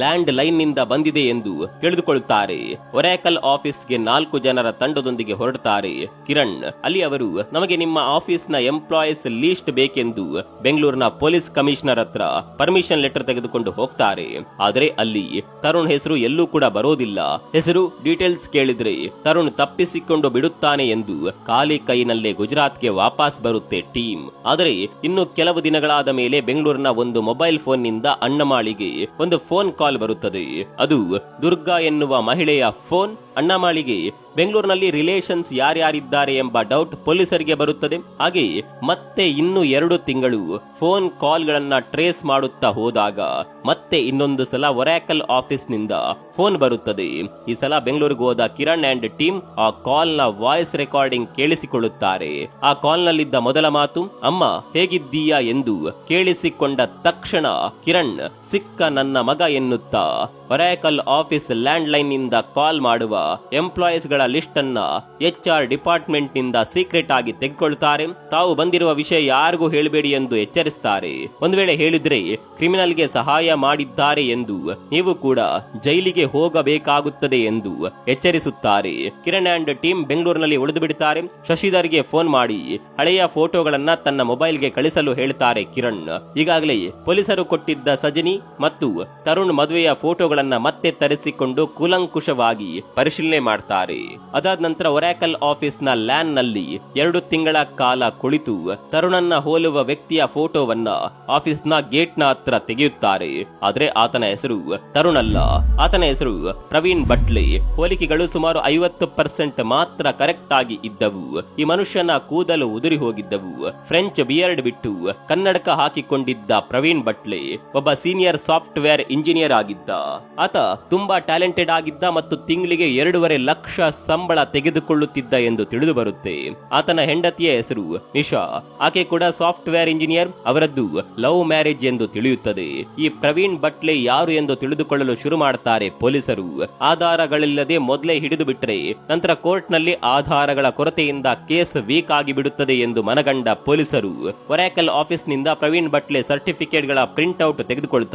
ಲ್ಯಾಂಡ್ ಲೈನ್ನಿಂದ ಬಂದಿದೆ ಎಂದು ತಿಳಿದುಕೊಳ್ಳುತ್ತಾರೆ. ಒರಾಕಲ್ ಆಫೀಸ್ಗೆ ನಾಲ್ಕು ಜನರ ತಂಡದೊಂದಿಗೆ ಹೊರಡುತ್ತಾರೆ ಕಿರಣ್. ಅಲ್ಲಿ ಅವರು, ನಮಗೆ ನಿಮ್ಮ ಆಫೀಸ್ನ ಎಂಪ್ಲಾಯೀಸ್ ಲೀಸ್ಟ್ ಬೇಕೆಂದು ಬೆಂಗಳೂರಿನ ಪೊಲೀಸ್ ಕಮಿಷನರ್ ಹತ್ರ ಪರ್ಮಿಷನ್ ಲೆಟರ್ ತೆಗೆದುಕೊಂಡು ಹೋಗ್ತಾರೆ. ಆದರೆ ಅಲ್ಲಿ ತರುಣ್ ಹೆಸರು ಎಲ್ಲೂ ಎಲ್ಲೂ ಕೂಡ ಬರೋದಿಲ್ಲ. ಹೆಸರು ಡೀಟೇಲ್ಸ್ ಕೇಳಿದ್ರೆ ತರುಣ್ ತಪ್ಪಿಸಿಕೊಂಡು ಬಿಡುತ್ತಾನೆ ಎಂದು ಖಾಲಿ ಕೈನಲ್ಲೇ ಗುಜರಾತ್ಗೆ ವಾಪಸ್ ಬರುತ್ತೆ ಟೀಮ್. ಆದರೆ ಇನ್ನು ಕೆಲವು ದಿನಗಳಾದ ಮೇಲೆ ಬೆಂಗಳೂರಿನ ಒಂದು ಮೊಬೈಲ್ ಫೋನ್ನಿಂದ ಅಣ್ಣಮಾಳಿಗೆ ಒಂದು ಫೋನ್ ಕಾಲ್ ಬರುತ್ತದೆ. ಅದು ದುರ್ಗಾ ಎನ್ನುವ ಮಹಿಳೆಯ ಫೋನ್ ಅಣ್ಣಮಾಳಿಗೆ ಬೆಂಗಳೂರಿನಲ್ಲಿ ರಿಲೇಷನ್ಸ್ ಯಾರ್ಯಾರಿದ್ದಾರೆ ಎಂಬ ಡೌಟ್ ಪೊಲೀಸರಿಗೆ ಬರುತ್ತದೆ. ಹಾಗೆ ಮತ್ತೆ ಇನ್ನು ಎರಡು ತಿಂಗಳು ಫೋನ್ ಕಾಲ್ಗಳನ್ನ ಟ್ರೇಸ್ ಮಾಡುತ್ತಾ ಹೋದಾಗ ಮತ್ತೆ ಇನ್ನೊಂದು ಸಲ ಒರಾಕಲ್ ಆಫೀಸ್ನಿಂದ ಫೋನ್ ಬರುತ್ತದೆ. ಈ ಸಲ ಬೆಂಗಳೂರಿಗೆ ಹೋದ ಕಿರಣ್ ಅಂಡ್ ಟೀಮ್ ಆ ಕಾಲ್ನ ವಾಯ್ಸ್ ರೆಕಾರ್ಡಿಂಗ್ ಕೇಳಿಸಿಕೊಳ್ಳುತ್ತಾರೆ. ಆ ಕಾಲ್ ನಲ್ಲಿದ್ದ ಮೊದಲ ಮಾತು, ಅಮ್ಮ, ಹೇಗಿದ್ದೀಯಾ? ಎಂದು ಕೇಳಿಸಿಕೊಂಡ ತಕ್ಷಣ ಕಿರಣ್ ಸಿಕ್ಕ ನನ್ನ ಮಗ ಎನ್ನುತ್ತಾ ಒರಾಕಲ್ ಆಫೀಸ್ ಲ್ಯಾಂಡ್ ಲೈನ್ನಿಂದ ಕಾಲ್ ಮಾಡುವ ಎಂಪ್ಲಾಯೀಸ್ಗಳ ಲಿಸ್ಟ್ ಅನ್ನ ಎಚ್ ಆರ್ ಡಿಪಾರ್ಟ್ಮೆಂಟ್ನಿಂದ ಸೀಕ್ರೆಟ್ ಆಗಿ ತೆಗೆದುಕೊಳ್ತಾರೆ. ತಾವು ಬಂದಿರುವ ವಿಷಯ ಯಾರಿಗೂ ಹೇಳಬೇಡಿ ಎಂದು ಎಚ್ಚರಿಸುತ್ತಾರೆ ಒಂದು ವೇಳೆ ಹೇಳಿದ್ರೆ ಕ್ರಿಮಿನಲ್ಗೆ ಸಹಾಯ ಮಾಡಿದ್ದಾರೆ ಎಂದು ನೀವು ಕೂಡ ಜೈಲಿಗೆ ಹೋಗಬೇಕಾಗುತ್ತದೆ ಎಂದು ಎಚ್ಚರಿಸುತ್ತಾರೆ. ಕಿರಣ್ ಅಂಡ್ ಟೀಮ್ ಬೆಂಗಳೂರಿನಲ್ಲಿ ಉಳಿದು ಬಿಡುತ್ತಾರೆ ಶಶಿಧರ್ಗೆ ಫೋನ್ ಮಾಡಿ ಹಳೆಯ ಫೋಟೋಗಳನ್ನ ತನ್ನ ಮೊಬೈಲ್ಗೆ ಕಳಿಸಲು ಹೇಳ್ತಾರೆ ಕಿರಣ್. ಈಗಾಗಲೇ ಪೊಲೀಸರು ಕೊಟ್ಟಿದ್ದ ಸಜನಿ ಮತ್ತು ತರುಣ್ ಮದುವೆಯ ಫೋಟೋಗಳನ್ನ ಮತ್ತೆ ತರಿಸಿಕೊಂಡು ಕುಲಂಕುಷವಾಗಿ ಪರಿಶೀಲನೆ ಮಾಡ್ತಾರೆ. ಅದಾದ ನಂತರ ಒರಾಕಲ್ ಆಫೀಸ್ನ ಲ್ಯಾನ್ನಲ್ಲಿ ಎರಡು ತಿಂಗಳ ಕಾಲ ಕುಳಿತು ತರುಣನ್ನ ಹೋಲುವ ವ್ಯಕ್ತಿಯ ಫೋಟೋವನ್ನ ಆಫೀಸ್ನ ಗೇಟ್ನ ಹತ್ರ ತೆಗೆಯುತ್ತಾರೆ. ಆದ್ರೆ ಆತನ ಹೆಸರು ತರುಣ್ ಅಲ್ಲ ಆತನ ಹೆಸರು ಪ್ರವೀಣ್ ಬಟ್ಲೆ. ಹೋಲಿಕೆಗಳು ಸುಮಾರು ಐವತ್ತು ಪರ್ಸೆಂಟ್ ಮಾತ್ರ ಕರೆಕ್ಟ್ ಆಗಿ ಇದ್ದವು. ಈ ಮನುಷ್ಯನ ಕೂದಲು ಉದುರಿ ಹೋಗಿದ್ದವು. ಫ್ರೆಂಚ್ ಬಿಯರ್ಡ್ ಬಿಟ್ಟು ಕನ್ನಡಕ ಹಾಕಿಕೊಂಡಿದ್ದ ಪ್ರವೀಣ್ ಬಟ್ಲೆ ಒಬ್ಬ ಸೀನಿಯರ್ ಸಾಫ್ಟ್ವೇರ್ ಇಂಜಿನಿಯರ್ ಆಗಿದ್ದ. ಆತ ತುಂಬಾ ಟ್ಯಾಲೆಂಟೆಡ್ ಆಗಿದ್ದ ಮತ್ತು ತಿಂಗಳಿಗೆ ಎರಡೂವರೆ ಲಕ್ಷ ಸಂಬಳ ತೆಗೆದುಕೊಳ್ಳುತ್ತಿದ್ದ ಎಂದು ತಿಳಿದು ಬರುತ್ತೆ ಆತನ ಹೆಂಡತಿಯ ಹೆಸರು ನಿಶಾ. ಆಕೆ ಕೂಡ ಸಾಫ್ಟ್ವೇರ್ ಇಂಜಿನಿಯರ್, ಅವರದ್ದು ಲವ್ ಮ್ಯಾರೇಜ್ ಎಂದು ತಿಳಿಯುತ್ತದೆ. ಈ ಪ್ರವೀಣ್ ಬಟ್ಲೆ ಯಾರು ಎಂದು ತಿಳಿದುಕೊಳ್ಳಲು ಶುರು ಮಾಡ್ತಾರೆ ಪೊಲೀಸರು. ಆಧಾರಗಳಿಲ್ಲದೆ ಮೊದಲೇ ಹಿಡಿದು ಬಿಟ್ಟರೆ ನಂತರ ಕೋರ್ಟ್ನಲ್ಲಿ ಆಧಾರಗಳ ಕೊರತೆಯಿಂದ ಕೇಸ್ ವೀಕ್ ಆಗಿ ಬಿಡುತ್ತದೆ ಎಂದು ಮನಗಂಡ ಪೊಲೀಸರು. ಒರಾಕಲ್ ಆಫೀಸ್ನಿಂದ ಪ್ರವೀಣ್ ಬಟ್ಲೆ ಸರ್ಟಿಫಿಕೇಟ್ಗಳ ಪ್ರಿಂಟ್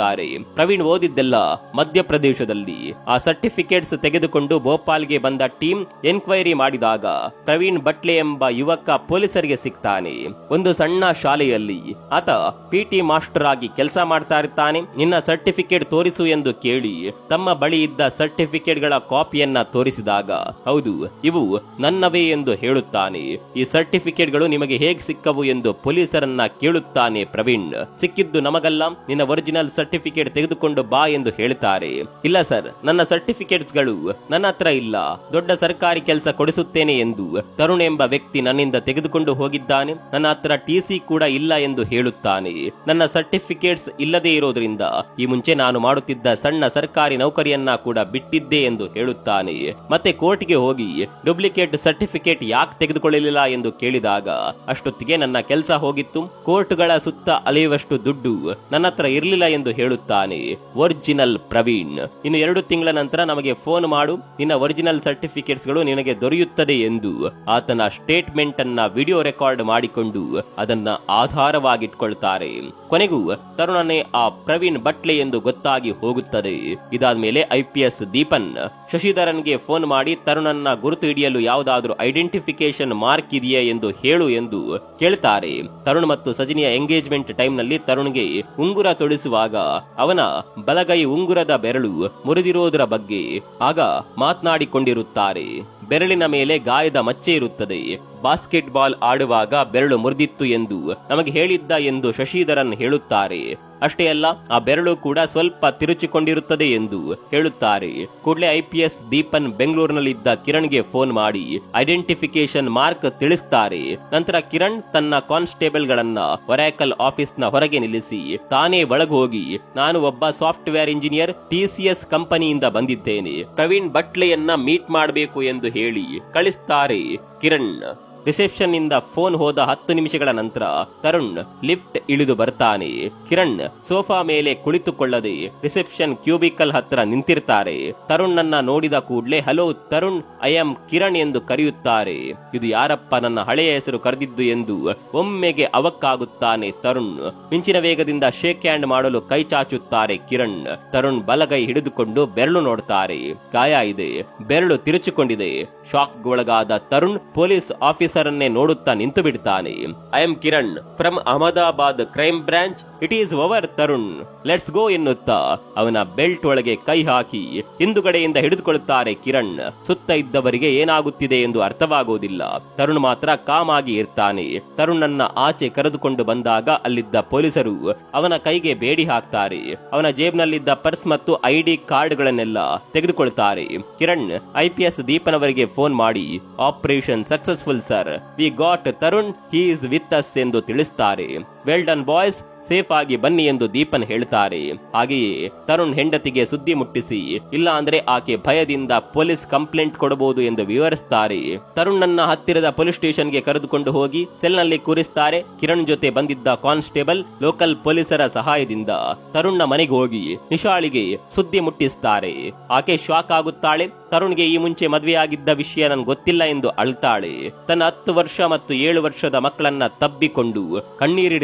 ತೆಗೆದುಕೊಳ್ತಾರೆ ಪ್ರವೀಣ್ ಓದಿದ್ದೆಲ್ಲ ಮಧ್ಯಪ್ರದೇಶದಲ್ಲಿ. ಆ ಸರ್ಟಿಫಿಕೇಟ್ಸ್ ತೆಗೆದುಕೊಂಡು ಭೋಪಾಲ್ಗೆ ಬಂದ ಟೀಮ್ ಎನ್ಕ್ವೈರಿ ಮಾಡಿದಾಗ ಪ್ರವೀಣ್ ಬಟ್ಲೆ ಎಂಬ ಯುವಕ ಪೊಲೀಸರಿಗೆ ಸಿಗ್ತಾನೆ ಒಂದು ಸಣ್ಣ ಶಾಲೆಯಲ್ಲಿ ಆತ ಪಿಟಿ ಮಾಸ್ಟರ್ ಆಗಿ ಕೆಲಸ ಮಾಡ್ತಾ ಇರ್ತಾನೆ. ನಿನ್ನ ಸರ್ಟಿಫಿಕೇಟ್ ತೋರಿಸು ಎಂದು ಕೇಳಿ ತಮ್ಮ ಬಳಿ ಇದ್ದ ಸರ್ಟಿಫಿಕೇಟ್ಗಳ ಕಾಪಿಯನ್ನ ತೋರಿಸಿದಾಗ, ಹೌದು, ಇವು ನನ್ನವೇ ಎಂದು ಹೇಳುತ್ತಾನೆ. ಈ ಸರ್ಟಿಫಿಕೇಟ್ಗಳು ನಿಮಗೆ ಹೇಗೆ ಸಿಕ್ಕವು ಎಂದು ಪೊಲೀಸರನ್ನ ಕೇಳುತ್ತಾನೆ ಪ್ರವೀಣ್. ಸಿಕ್ಕಿದ್ದು ನಮಗಲ್ಲ, ನಿನ್ನ ಒರಿಜಿನಲ್ ಸರ್ಟಿಫಿಕೇಟ್ ತೆಗೆದುಕೊಂಡು ಬಾ ಎಂದು ಹೇಳುತ್ತಾರೆ. ಇಲ್ಲ ಸರ್, ನನ್ನ ಸರ್ಟಿಫಿಕೇಟ್ಸ್ಗಳು ನನ್ನ ಹತ್ರ ಇಲ್ಲ. ದೊಡ್ಡ ಸರ್ಕಾರಿ ಕೆಲಸ ಕೊಡಿಸುತ್ತೇನೆ ಎಂದು ತರುಣ್ ಎಂಬ ವ್ಯಕ್ತಿ ನನ್ನಿಂದ ತೆಗೆದುಕೊಂಡು ಹೋಗಿದ್ದಾನೆ. ನನ್ನ ಹತ್ರ ಟಿಸಿ ಕೂಡ ಇಲ್ಲ ಎಂದು ಹೇಳುತ್ತಾನೆ. ನನ್ನ ಸರ್ಟಿಫಿಕೇಟ್ಸ್ ಇಲ್ಲದೆ ಇರೋದ್ರಿಂದ ಈ ಮುಂಚೆ ನಾನು ಮಾಡುತ್ತಿದ್ದ ಸಣ್ಣ ಸರ್ಕಾರಿ ನೌಕರಿಯನ್ನ ಕೂಡ ಬಿಟ್ಟಿದ್ದೆ ಎಂದು ಹೇಳುತ್ತಾನೆ. ಮತ್ತೆ ಕೋರ್ಟ್ಗೆ ಹೋಗಿ ಡುಪ್ಲಿಕೇಟ್ ಸರ್ಟಿಫಿಕೇಟ್ ಯಾಕೆ ತೆಗೆದುಕೊಳ್ಳಲಿಲ್ಲ ಎಂದು ಕೇಳಿದಾಗ ಅಷ್ಟೊತ್ತಿಗೆ ನನ್ನ ಕೆಲಸ ಹೋಗಿತ್ತು. ಕೋರ್ಟ್ಗಳ ಸುತ್ತ ಅಲೆಯುವಷ್ಟು ದುಡ್ಡು ನನ್ನ ಹತ್ರ ಇರಲಿಲ್ಲ ಎಂದು ಹೇಳುತ್ತಾನೆ, ಒರಿಜಿನಲ್ ಪ್ರವೀಣ್. ಇನ್ನು ಎರಡು ತಿಂಗಳ ನಂತರ ನಮಗೆ ಫೋನ್ ಮಾಡು, ನಿನ್ನ ಒರಿಜಿನಲ್ ಸರ್ಟಿಫಿಕೇಟ್ಸ್ಗಳು ನಿನಗೆ ದೊರೆಯುತ್ತದೆ ಎಂದು. ಆತನ ಸ್ಟೇಟ್ಮೆಂಟ್ ಅನ್ನ ವಿಡಿಯೋ ರೆಕಾರ್ಡ್ ಮಾಡಿಕೊಂಡು ಅದನ್ನ ಆಧಾರವಾಗಿಟ್ಕೊಳ್ತಾರೆ. ಕೊನೆಗೂ, ತರುಣನೇ ಆ ಪ್ರವೀಣ್ ಬಟ್ಲೆ ಎಂದು ಗೊತ್ತಾಗಿ ಹೋಗುತ್ತದೆ. ಇದಾದ್ಮೇಲೆ ಮೇಲೆ ಪಿ ಎಸ್ ದೀಪನ್ ಶಶಿಧರನ್ಗೆ ಫೋನ್ ಮಾಡಿ, ತರುಣನ್ನ ಗುರುತು ಹಿಡಿಯಲು ಯಾವುದಾದ್ರೂ ಐಡೆಂಟಿಫಿಕೇಶನ್ ಮಾರ್ಕ್ ಇದೆಯೇ ಎಂದು ಹೇಳು ಎಂದು ಕೇಳ್ತಾರೆ. ತರುಣ್ ಮತ್ತು ಸಜಿನಿಯ ಎಂಗೇಜ್ಮೆಂಟ್ ಟೈಮ್ನಲ್ಲಿ ತರುಣ್ಗೆ ಉಂಗುರ ತೊಡಿಸುವಾಗ ಅವನ ಬಲಗೈ ಉಂಗುರದ ಬೆರಳು ಮುರಿದಿರೋದರ ಬಗ್ಗೆ ಆಗ ಮಾತನಾಡಿಕೊಂಡಿರುತ್ತಾರೆ. ಬೆರಳಿನ ಮೇಲೆ ಗಾಯದ ಮಚ್ಚೆ ಇರುತ್ತದೆ. ಬಾಸ್ಕೆಟ್ ಬಾಲ್ ಆಡುವಾಗ ಬೆರಳು ಮುರಿದಿತ್ತು ಎಂದು ನಮಗೆ ಹೇಳಿದ್ದ ಎಂದು ಶಶಿಧರನ್ ಹೇಳುತ್ತಾರೆ. ಅಷ್ಟೇ ಅಲ್ಲ, ಆ ಬೆರಳು ಕೂಡ ಸ್ವಲ್ಪ ತಿರುಚಿಕೊಂಡಿರುತ್ತದೆ ಎಂದು ಹೇಳುತ್ತಾರೆ. ಕೂಡಲೇ ಐಪಿಎಸ್ ದೀಪನ್ ಬೆಂಗಳೂರಿನಲ್ಲಿದ್ದ ಕಿರಣ್ಗೆ ಫೋನ್ ಮಾಡಿ ಐಡೆಂಟಿಫಿಕೇಶನ್ ಮಾರ್ಕ್ ತಿಳಿಸ್ತಾರೆ. ನಂತರ ಕಿರಣ್ ತನ್ನ ಕಾನ್ಸ್ಟೇಬಲ್ ಗಳನ್ನ ಒರಾಕಲ್ ಆಫೀಸ್ನ ಹೊರಗೆ ನಿಲ್ಲಿಸಿ, ತಾನೇ ಹೋಗಿ ನಾನು ಒಬ್ಬ ಸಾಫ್ಟ್ವೇರ್ ಇಂಜಿನಿಯರ್ ಟಿಸಿಎಸ್ ಕಂಪನಿಯಿಂದ ಬಂದಿದ್ದೇನೆ. ಪ್ರವೀಣ್ ಬಟ್ಲೆಯನ್ನ ಮೀಟ್ ಮಾಡಬೇಕು ಎಂದು ಹೇಳಿ ಕಳಿಸ್ತಾರೆ ಕಿರಣ್. ರಿಸೆಪ್ಷನ್ನಿಂದ ಫೋನ್ ಹೋದ ಹತ್ತು ನಿಮಿಷಗಳ ನಂತರ ತರುಣ್ ಲಿಫ್ಟ್ ಇಳಿದು ಬರ್ತಾನೆ. ಕಿರಣ್ ಸೋಫಾ ಮೇಲೆ ಕುಳಿತುಕೊಳ್ಳದೆ ರಿಸೆಪ್ಷನ್ ಕ್ಯೂಬಿಕಲ್ ಹತ್ರ ನಿಂತಿರ್ತಾರೆ. ತರುಣ್ ನನ್ನ ನೋಡಿದ ಕೂಡಲೇ, hello Tarun, I am Kiran ಎಂದು ಕರೆಯುತ್ತಾರೆ. ಇದು ಯಾರಪ್ಪ ನನ್ನ ಹಳೆಯ ಹೆಸರು ಕರೆದಿದ್ದು ಎಂದು ಒಮ್ಮೆಗೆ ಅವಕ್ಕಾಗುತ್ತಾನೆ ತರುಣ್. ಮಿಂಚಿನ ವೇಗದಿಂದ ಶೇಕ್ ಹ್ಯಾಂಡ್ ಮಾಡಲು ಕೈ ಚಾಚುತ್ತಾರೆ ಕಿರಣ್. ತರುಣ್ ಬಲಗೈ ಹಿಡಿದುಕೊಂಡು ಬೆರಳು ನೋಡ್ತಾರೆ. ಗಾಯ ಇದೆ. ಬೆರಳು ತಿರುಚಿಕೊಂಡಿದೆ. ಶಾಕ್ ಒಳಗಾದ ತರುಣ್ ಪೊಲೀಸ್ ಆಫೀಸ್ ಪೊಲೀಸರನ್ನೇ ನೋಡುತ್ತಾ ನಿಂತು ಬಿಡ್ತಾನೆ. I am Kiran from Ahmedabad crime branch it is over Tarun let's go ಎನ್ನುತ್ತಾ ಅವನ ಬೆಲ್ಟ್ ಒಳಗೆ ಕೈ ಹಾಕಿ ಹಿಂದುಗಡೆಯಿಂದ ಹಿಡಿದುಕೊಳ್ಳುತ್ತಾರೆ ಕಿರಣ್. ಸುತ್ತ ಇದ್ದವರಿಗೆ ಏನಾಗುತ್ತಿದೆ ಎಂದು ಅರ್ಥವಾಗುವುದಿಲ್ಲ. ತರುಣ್ ಮಾತ್ರ ಕಾಮ್ ಆಗಿ ಇರ್ತಾನೆ. ತರುಣನ್ನ ಆಚೆ ಕರೆದುಕೊಂಡು ಬಂದಾಗ ಅಲ್ಲಿದ್ದ ಪೊಲೀಸರು ಅವನ ಕೈಗೆ ಬೇಡಿ ಹಾಕ್ತಾರೆ. ಅವನ ಜೇಬ್ನಲ್ಲಿದ್ದ ಪರ್ಸ್ ಮತ್ತು ಐಡಿ ಕಾರ್ಡ್ಗಳನ್ನೆಲ್ಲ ತೆಗೆದುಕೊಳ್ತಾರೆ. ಕಿರಣ್ ಐಪಿಎಸ್ ದೀಪನವರಿಗೆ ಫೋನ್ ಮಾಡಿ, operation successful sir. We got Tarun he is with us ಎಂದು ತಿಳಿಸ್ತಾರೆ. ವೆಲ್ ಡನ್ ಬಾಯ್ಸ್ ಸೇಫ್ ಆಗಿ ಬನ್ನಿ ಎಂದು ದೀಪನ್ ಹೇಳ್ತಾರೆ ಹಾಗೆಯೇ ತರುಣ್ ಹೆಂಡತಿಗೆ ಸುದ್ದಿ ಮುಟ್ಟಿಸಿ ಇಲ್ಲ ಅಂದ್ರೆ ಆಕೆ ಭಯದಿಂದ ಪೊಲೀಸ್ ಕಂಪ್ಲೇಂಟ್ ಕೊಡಬಹುದು ಎಂದು ವಿವರಿಸುತ್ತಾರೆ ತರುಣ್ ಹತ್ತಿರದ ಪೊಲೀಸ್ ಸ್ಟೇಷನ್ಗೆ ಕರೆದುಕೊಂಡು ಹೋಗಿ ಸೆಲ್ನಲ್ಲಿ ಕೂರಿಸ್ತಾರೆ. ಕಿರಣ್ ಜೊತೆ ಬಂದಿದ್ದ ಕಾನ್ಸ್ಟೇಬಲ್, ಲೋಕಲ್ ಪೊಲೀಸರ ಸಹಾಯದಿಂದ ತರುಣ್ನ ಮನೆಗೆ ಹೋಗಿ ನಿಶಾಳಿಗೆ ಸುದ್ದಿ ಮುಟ್ಟಿಸ್ತಾರೆ. ಆಕೆ ಶಾಕ್ ಆಗುತ್ತಾಳೆ. ತರುಣ್ಗೆ ಈ ಮುಂಚೆ ಮದುವೆಯಾಗಿದ್ದ ವಿಷಯ ನನ್ ಗೊತ್ತಿಲ್ಲ ಎಂದು ಅಳ್ತಾಳೆ. ತನ್ನ ಹತ್ತು ವರ್ಷ ಮತ್ತು ಏಳು ವರ್ಷದ ಮಕ್ಕಳನ್ನ ತಬ್ಬಿಕೊಂಡು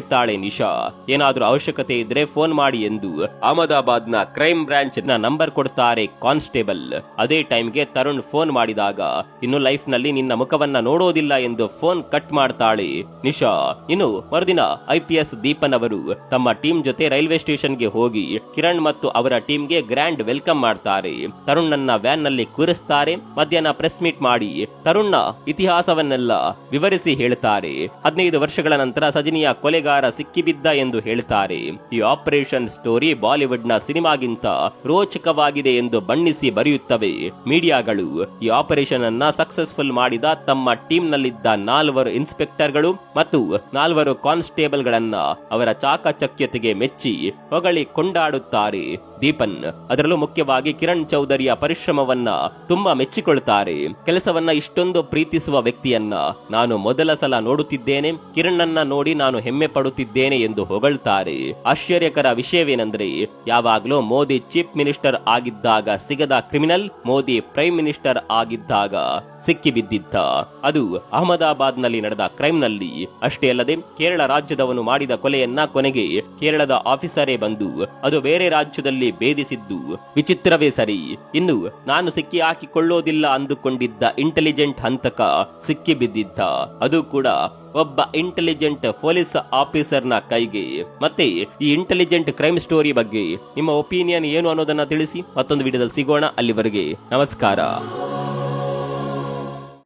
ಕಣ್ಣೀರಿಡ್ತಾಳೆ ನಿಶಾ, ಏನಾದ್ರೂ ಅವಶ್ಯಕತೆ ಇದ್ರೆ ಫೋನ್ ಮಾಡಿ ಎಂದು. ಅಹಮದಾಬಾದ್ನ ಕ್ರೈಮ್ ಬ್ರಾಂಚ್ನ ನಂಬರ್ ಕೊಡ್ತಾರೆ ಕಾನ್ಸ್ಟೇಬಲ್ ಅದೇ ಟೈಮ್ಗೆ ತರುಣ್ ಫೋನ್ ಮಾಡಿದಾಗ, ಇನ್ನು ಲೈಫ್ನಲ್ಲಿ ನಿನ್ನ ಮುಖವನ್ನ ನೋಡೋದಿಲ್ಲ ಎಂದು ಫೋನ್ ಕಟ್ ಮಾಡ್ತಾಳೆ ನಿಶಾ. ಇನ್ನು ಮರುದಿನ ಐಪಿಎಸ್ ದೀಪನ್ ಅವರು ತಮ್ಮ ಟೀಮ್ ಜೊತೆ ರೈಲ್ವೆ ಸ್ಟೇಷನ್ಗೆ ಹೋಗಿ, ಕಿರಣ್ ಮತ್ತು ಅವರ ಟೀಮ್ಗೆ ಗ್ರ್ಯಾಂಡ್ ವೆಲ್ಕಮ್ ಮಾಡ್ತಾರೆ. ತರುಣ್ ನನ್ನ ವ್ಯಾನ್ನಲ್ಲಿ ಕೂರಿಸ್ತಾರೆ, ಮಧ್ಯಾಹ್ನ ಪ್ರೆಸ್ ಮೀಟ್ ಮಾಡಿ. ತರುಣ್ನ ಇತಿಹಾಸವನ್ನೆಲ್ಲ ವಿವರಿಸಿ ಹೇಳ್ತಾರೆ. ಹದಿನೈದು ವರ್ಷಗಳ ನಂತರ ಸಜಿನಿಯ ಕೊಲೆಗಾರ ಸಿಕ್ಕಿಬಿದ್ದ ಎಂದು ಹೇಳ್ತಾರೆ. ಈ ಆಪರೇಷನ್ ಸ್ಟೋರಿ ಬಾಲಿವುಡ್ನ ಸಿನಿಮಾಗಿಂತ ರೋಚಕವಾಗಿದೆ ಎಂದು ಬಣ್ಣಿಸಿ ಬರೆಯುತ್ತವೆ. ಮೀಡಿಯಾಗಳು ಈ ಆಪರೇಷನ್ ಅನ್ನ ಸಕ್ಸಸ್ಫುಲ್ ಮಾಡಿದ ತಮ್ಮ ಟೀಮ್ ನಲ್ಲಿದ್ದ ನಾಲ್ವರು ಇನ್ಸ್ಪೆಕ್ಟರ್ಗಳು ಮತ್ತು ನಾಲ್ವರು ಕಾನ್ಸ್ಟೇಬಲ್ ಗಳನ್ನ ಅವರ ಚಾಕಚಕ್ಯತೆಗೆ ಮೆಚ್ಚಿ ಹೊಗಳಿ ಕೊಂಡಾಡುತ್ತಾರೆ ದೀಪನ್. ಅದರಲ್ಲೂ ಮುಖ್ಯವಾಗಿ ಕಿರಣ್ ಚೌಧರಿಯ ಪರಿಶ್ರಮವನ್ನ ತುಂಬಾ ಮೆಚ್ಚಿಕೊಳ್ತಾರೆ. ಕೆಲಸವನ್ನ ಇಷ್ಟೊಂದು ಪ್ರೀತಿಸುವ ವ್ಯಕ್ತಿಯನ್ನ ನಾನು ಮೊದಲ ಸಲ ನೋಡುತ್ತಿದ್ದೇನೆ. ಕಿರಣ್ನನ್ನ ನೋಡಿ ನಾನು ಹೆಮ್ಮೆ ಪಡುತ್ತಿದ್ದೇನೆ ಎಂದು ಹೊಗಳ್ತಾರೆ. ಆಶ್ಚರ್ಯಕರ ವಿಷಯವೇನೆಂದ್ರೆ, ಯಾವಾಗಲೂ ಮೋದಿ ಚೀಫ್ ಮಿನಿಸ್ಟರ್ ಆಗಿದ್ದಾಗ ಸಿಗದ ಕ್ರಿಮಿನಲ್ ಮೋದಿ ಪ್ರೈಮ್ ಮಿನಿಸ್ಟರ್ ಆಗಿದ್ದಾಗ ಸಿಕ್ಕಿ ಬಿದ್ದಿದ್ದ. ಅದು ಅಹಮದಾಬಾದ್ನಲ್ಲಿ ನಡೆದ ಕ್ರೈಮ್ನಲ್ಲಿ ಅಷ್ಟೇ ಅಲ್ಲದೆ ಕೇರಳ ರಾಜ್ಯದವನು ಮಾಡಿದ ಕೊಲೆಯನ್ನ ಕೊನೆಗೆ ಕೇರಳದ ಆಫೀಸರೇ ಬಂದು ಅದು ಬೇರೆ ರಾಜ್ಯದಲ್ಲಿ ಭೇದಿಸಿದ್ದು. ವಿಚಿತ್ರವೇ ಸರಿ. ಇನ್ನು ನಾನು ಸಿಕ್ಕಿ ಹಾಕಿಕೊಳ್ಳೋದಿಲ್ಲ ಅಂದುಕೊಂಡಿದ್ದ ಇಂಟೆಲಿಜೆಂಟ್ ಹಂತಕ ಸಿಕ್ಕಿ ಬಿದ್ದಿದ್ದ. ಅದು ಕೂಡ ಒಬ್ಬ ಇಂಟೆಲಿಜೆಂಟ್ ಪೊಲೀಸ್ ಆಫೀಸರ್ನ ಕೈಗೆ. ಮತ್ತೆ ಈ ಇಂಟೆಲಿಜೆಂಟ್ ಕ್ರೈಮ್ ಸ್ಟೋರಿ ಬಗ್ಗೆ ನಿಮ್ಮ ಒಪಿನಿಯನ್ ಏನು ಅನ್ನೋದನ್ನ ತಿಳಿಸಿ ಮತ್ತೊಂದು ವಿಡಿಯೋದಲ್ಲಿ ಸಿಗೋಣ. ಅಲ್ಲಿವರೆಗೆ ನಮಸ್ಕಾರ.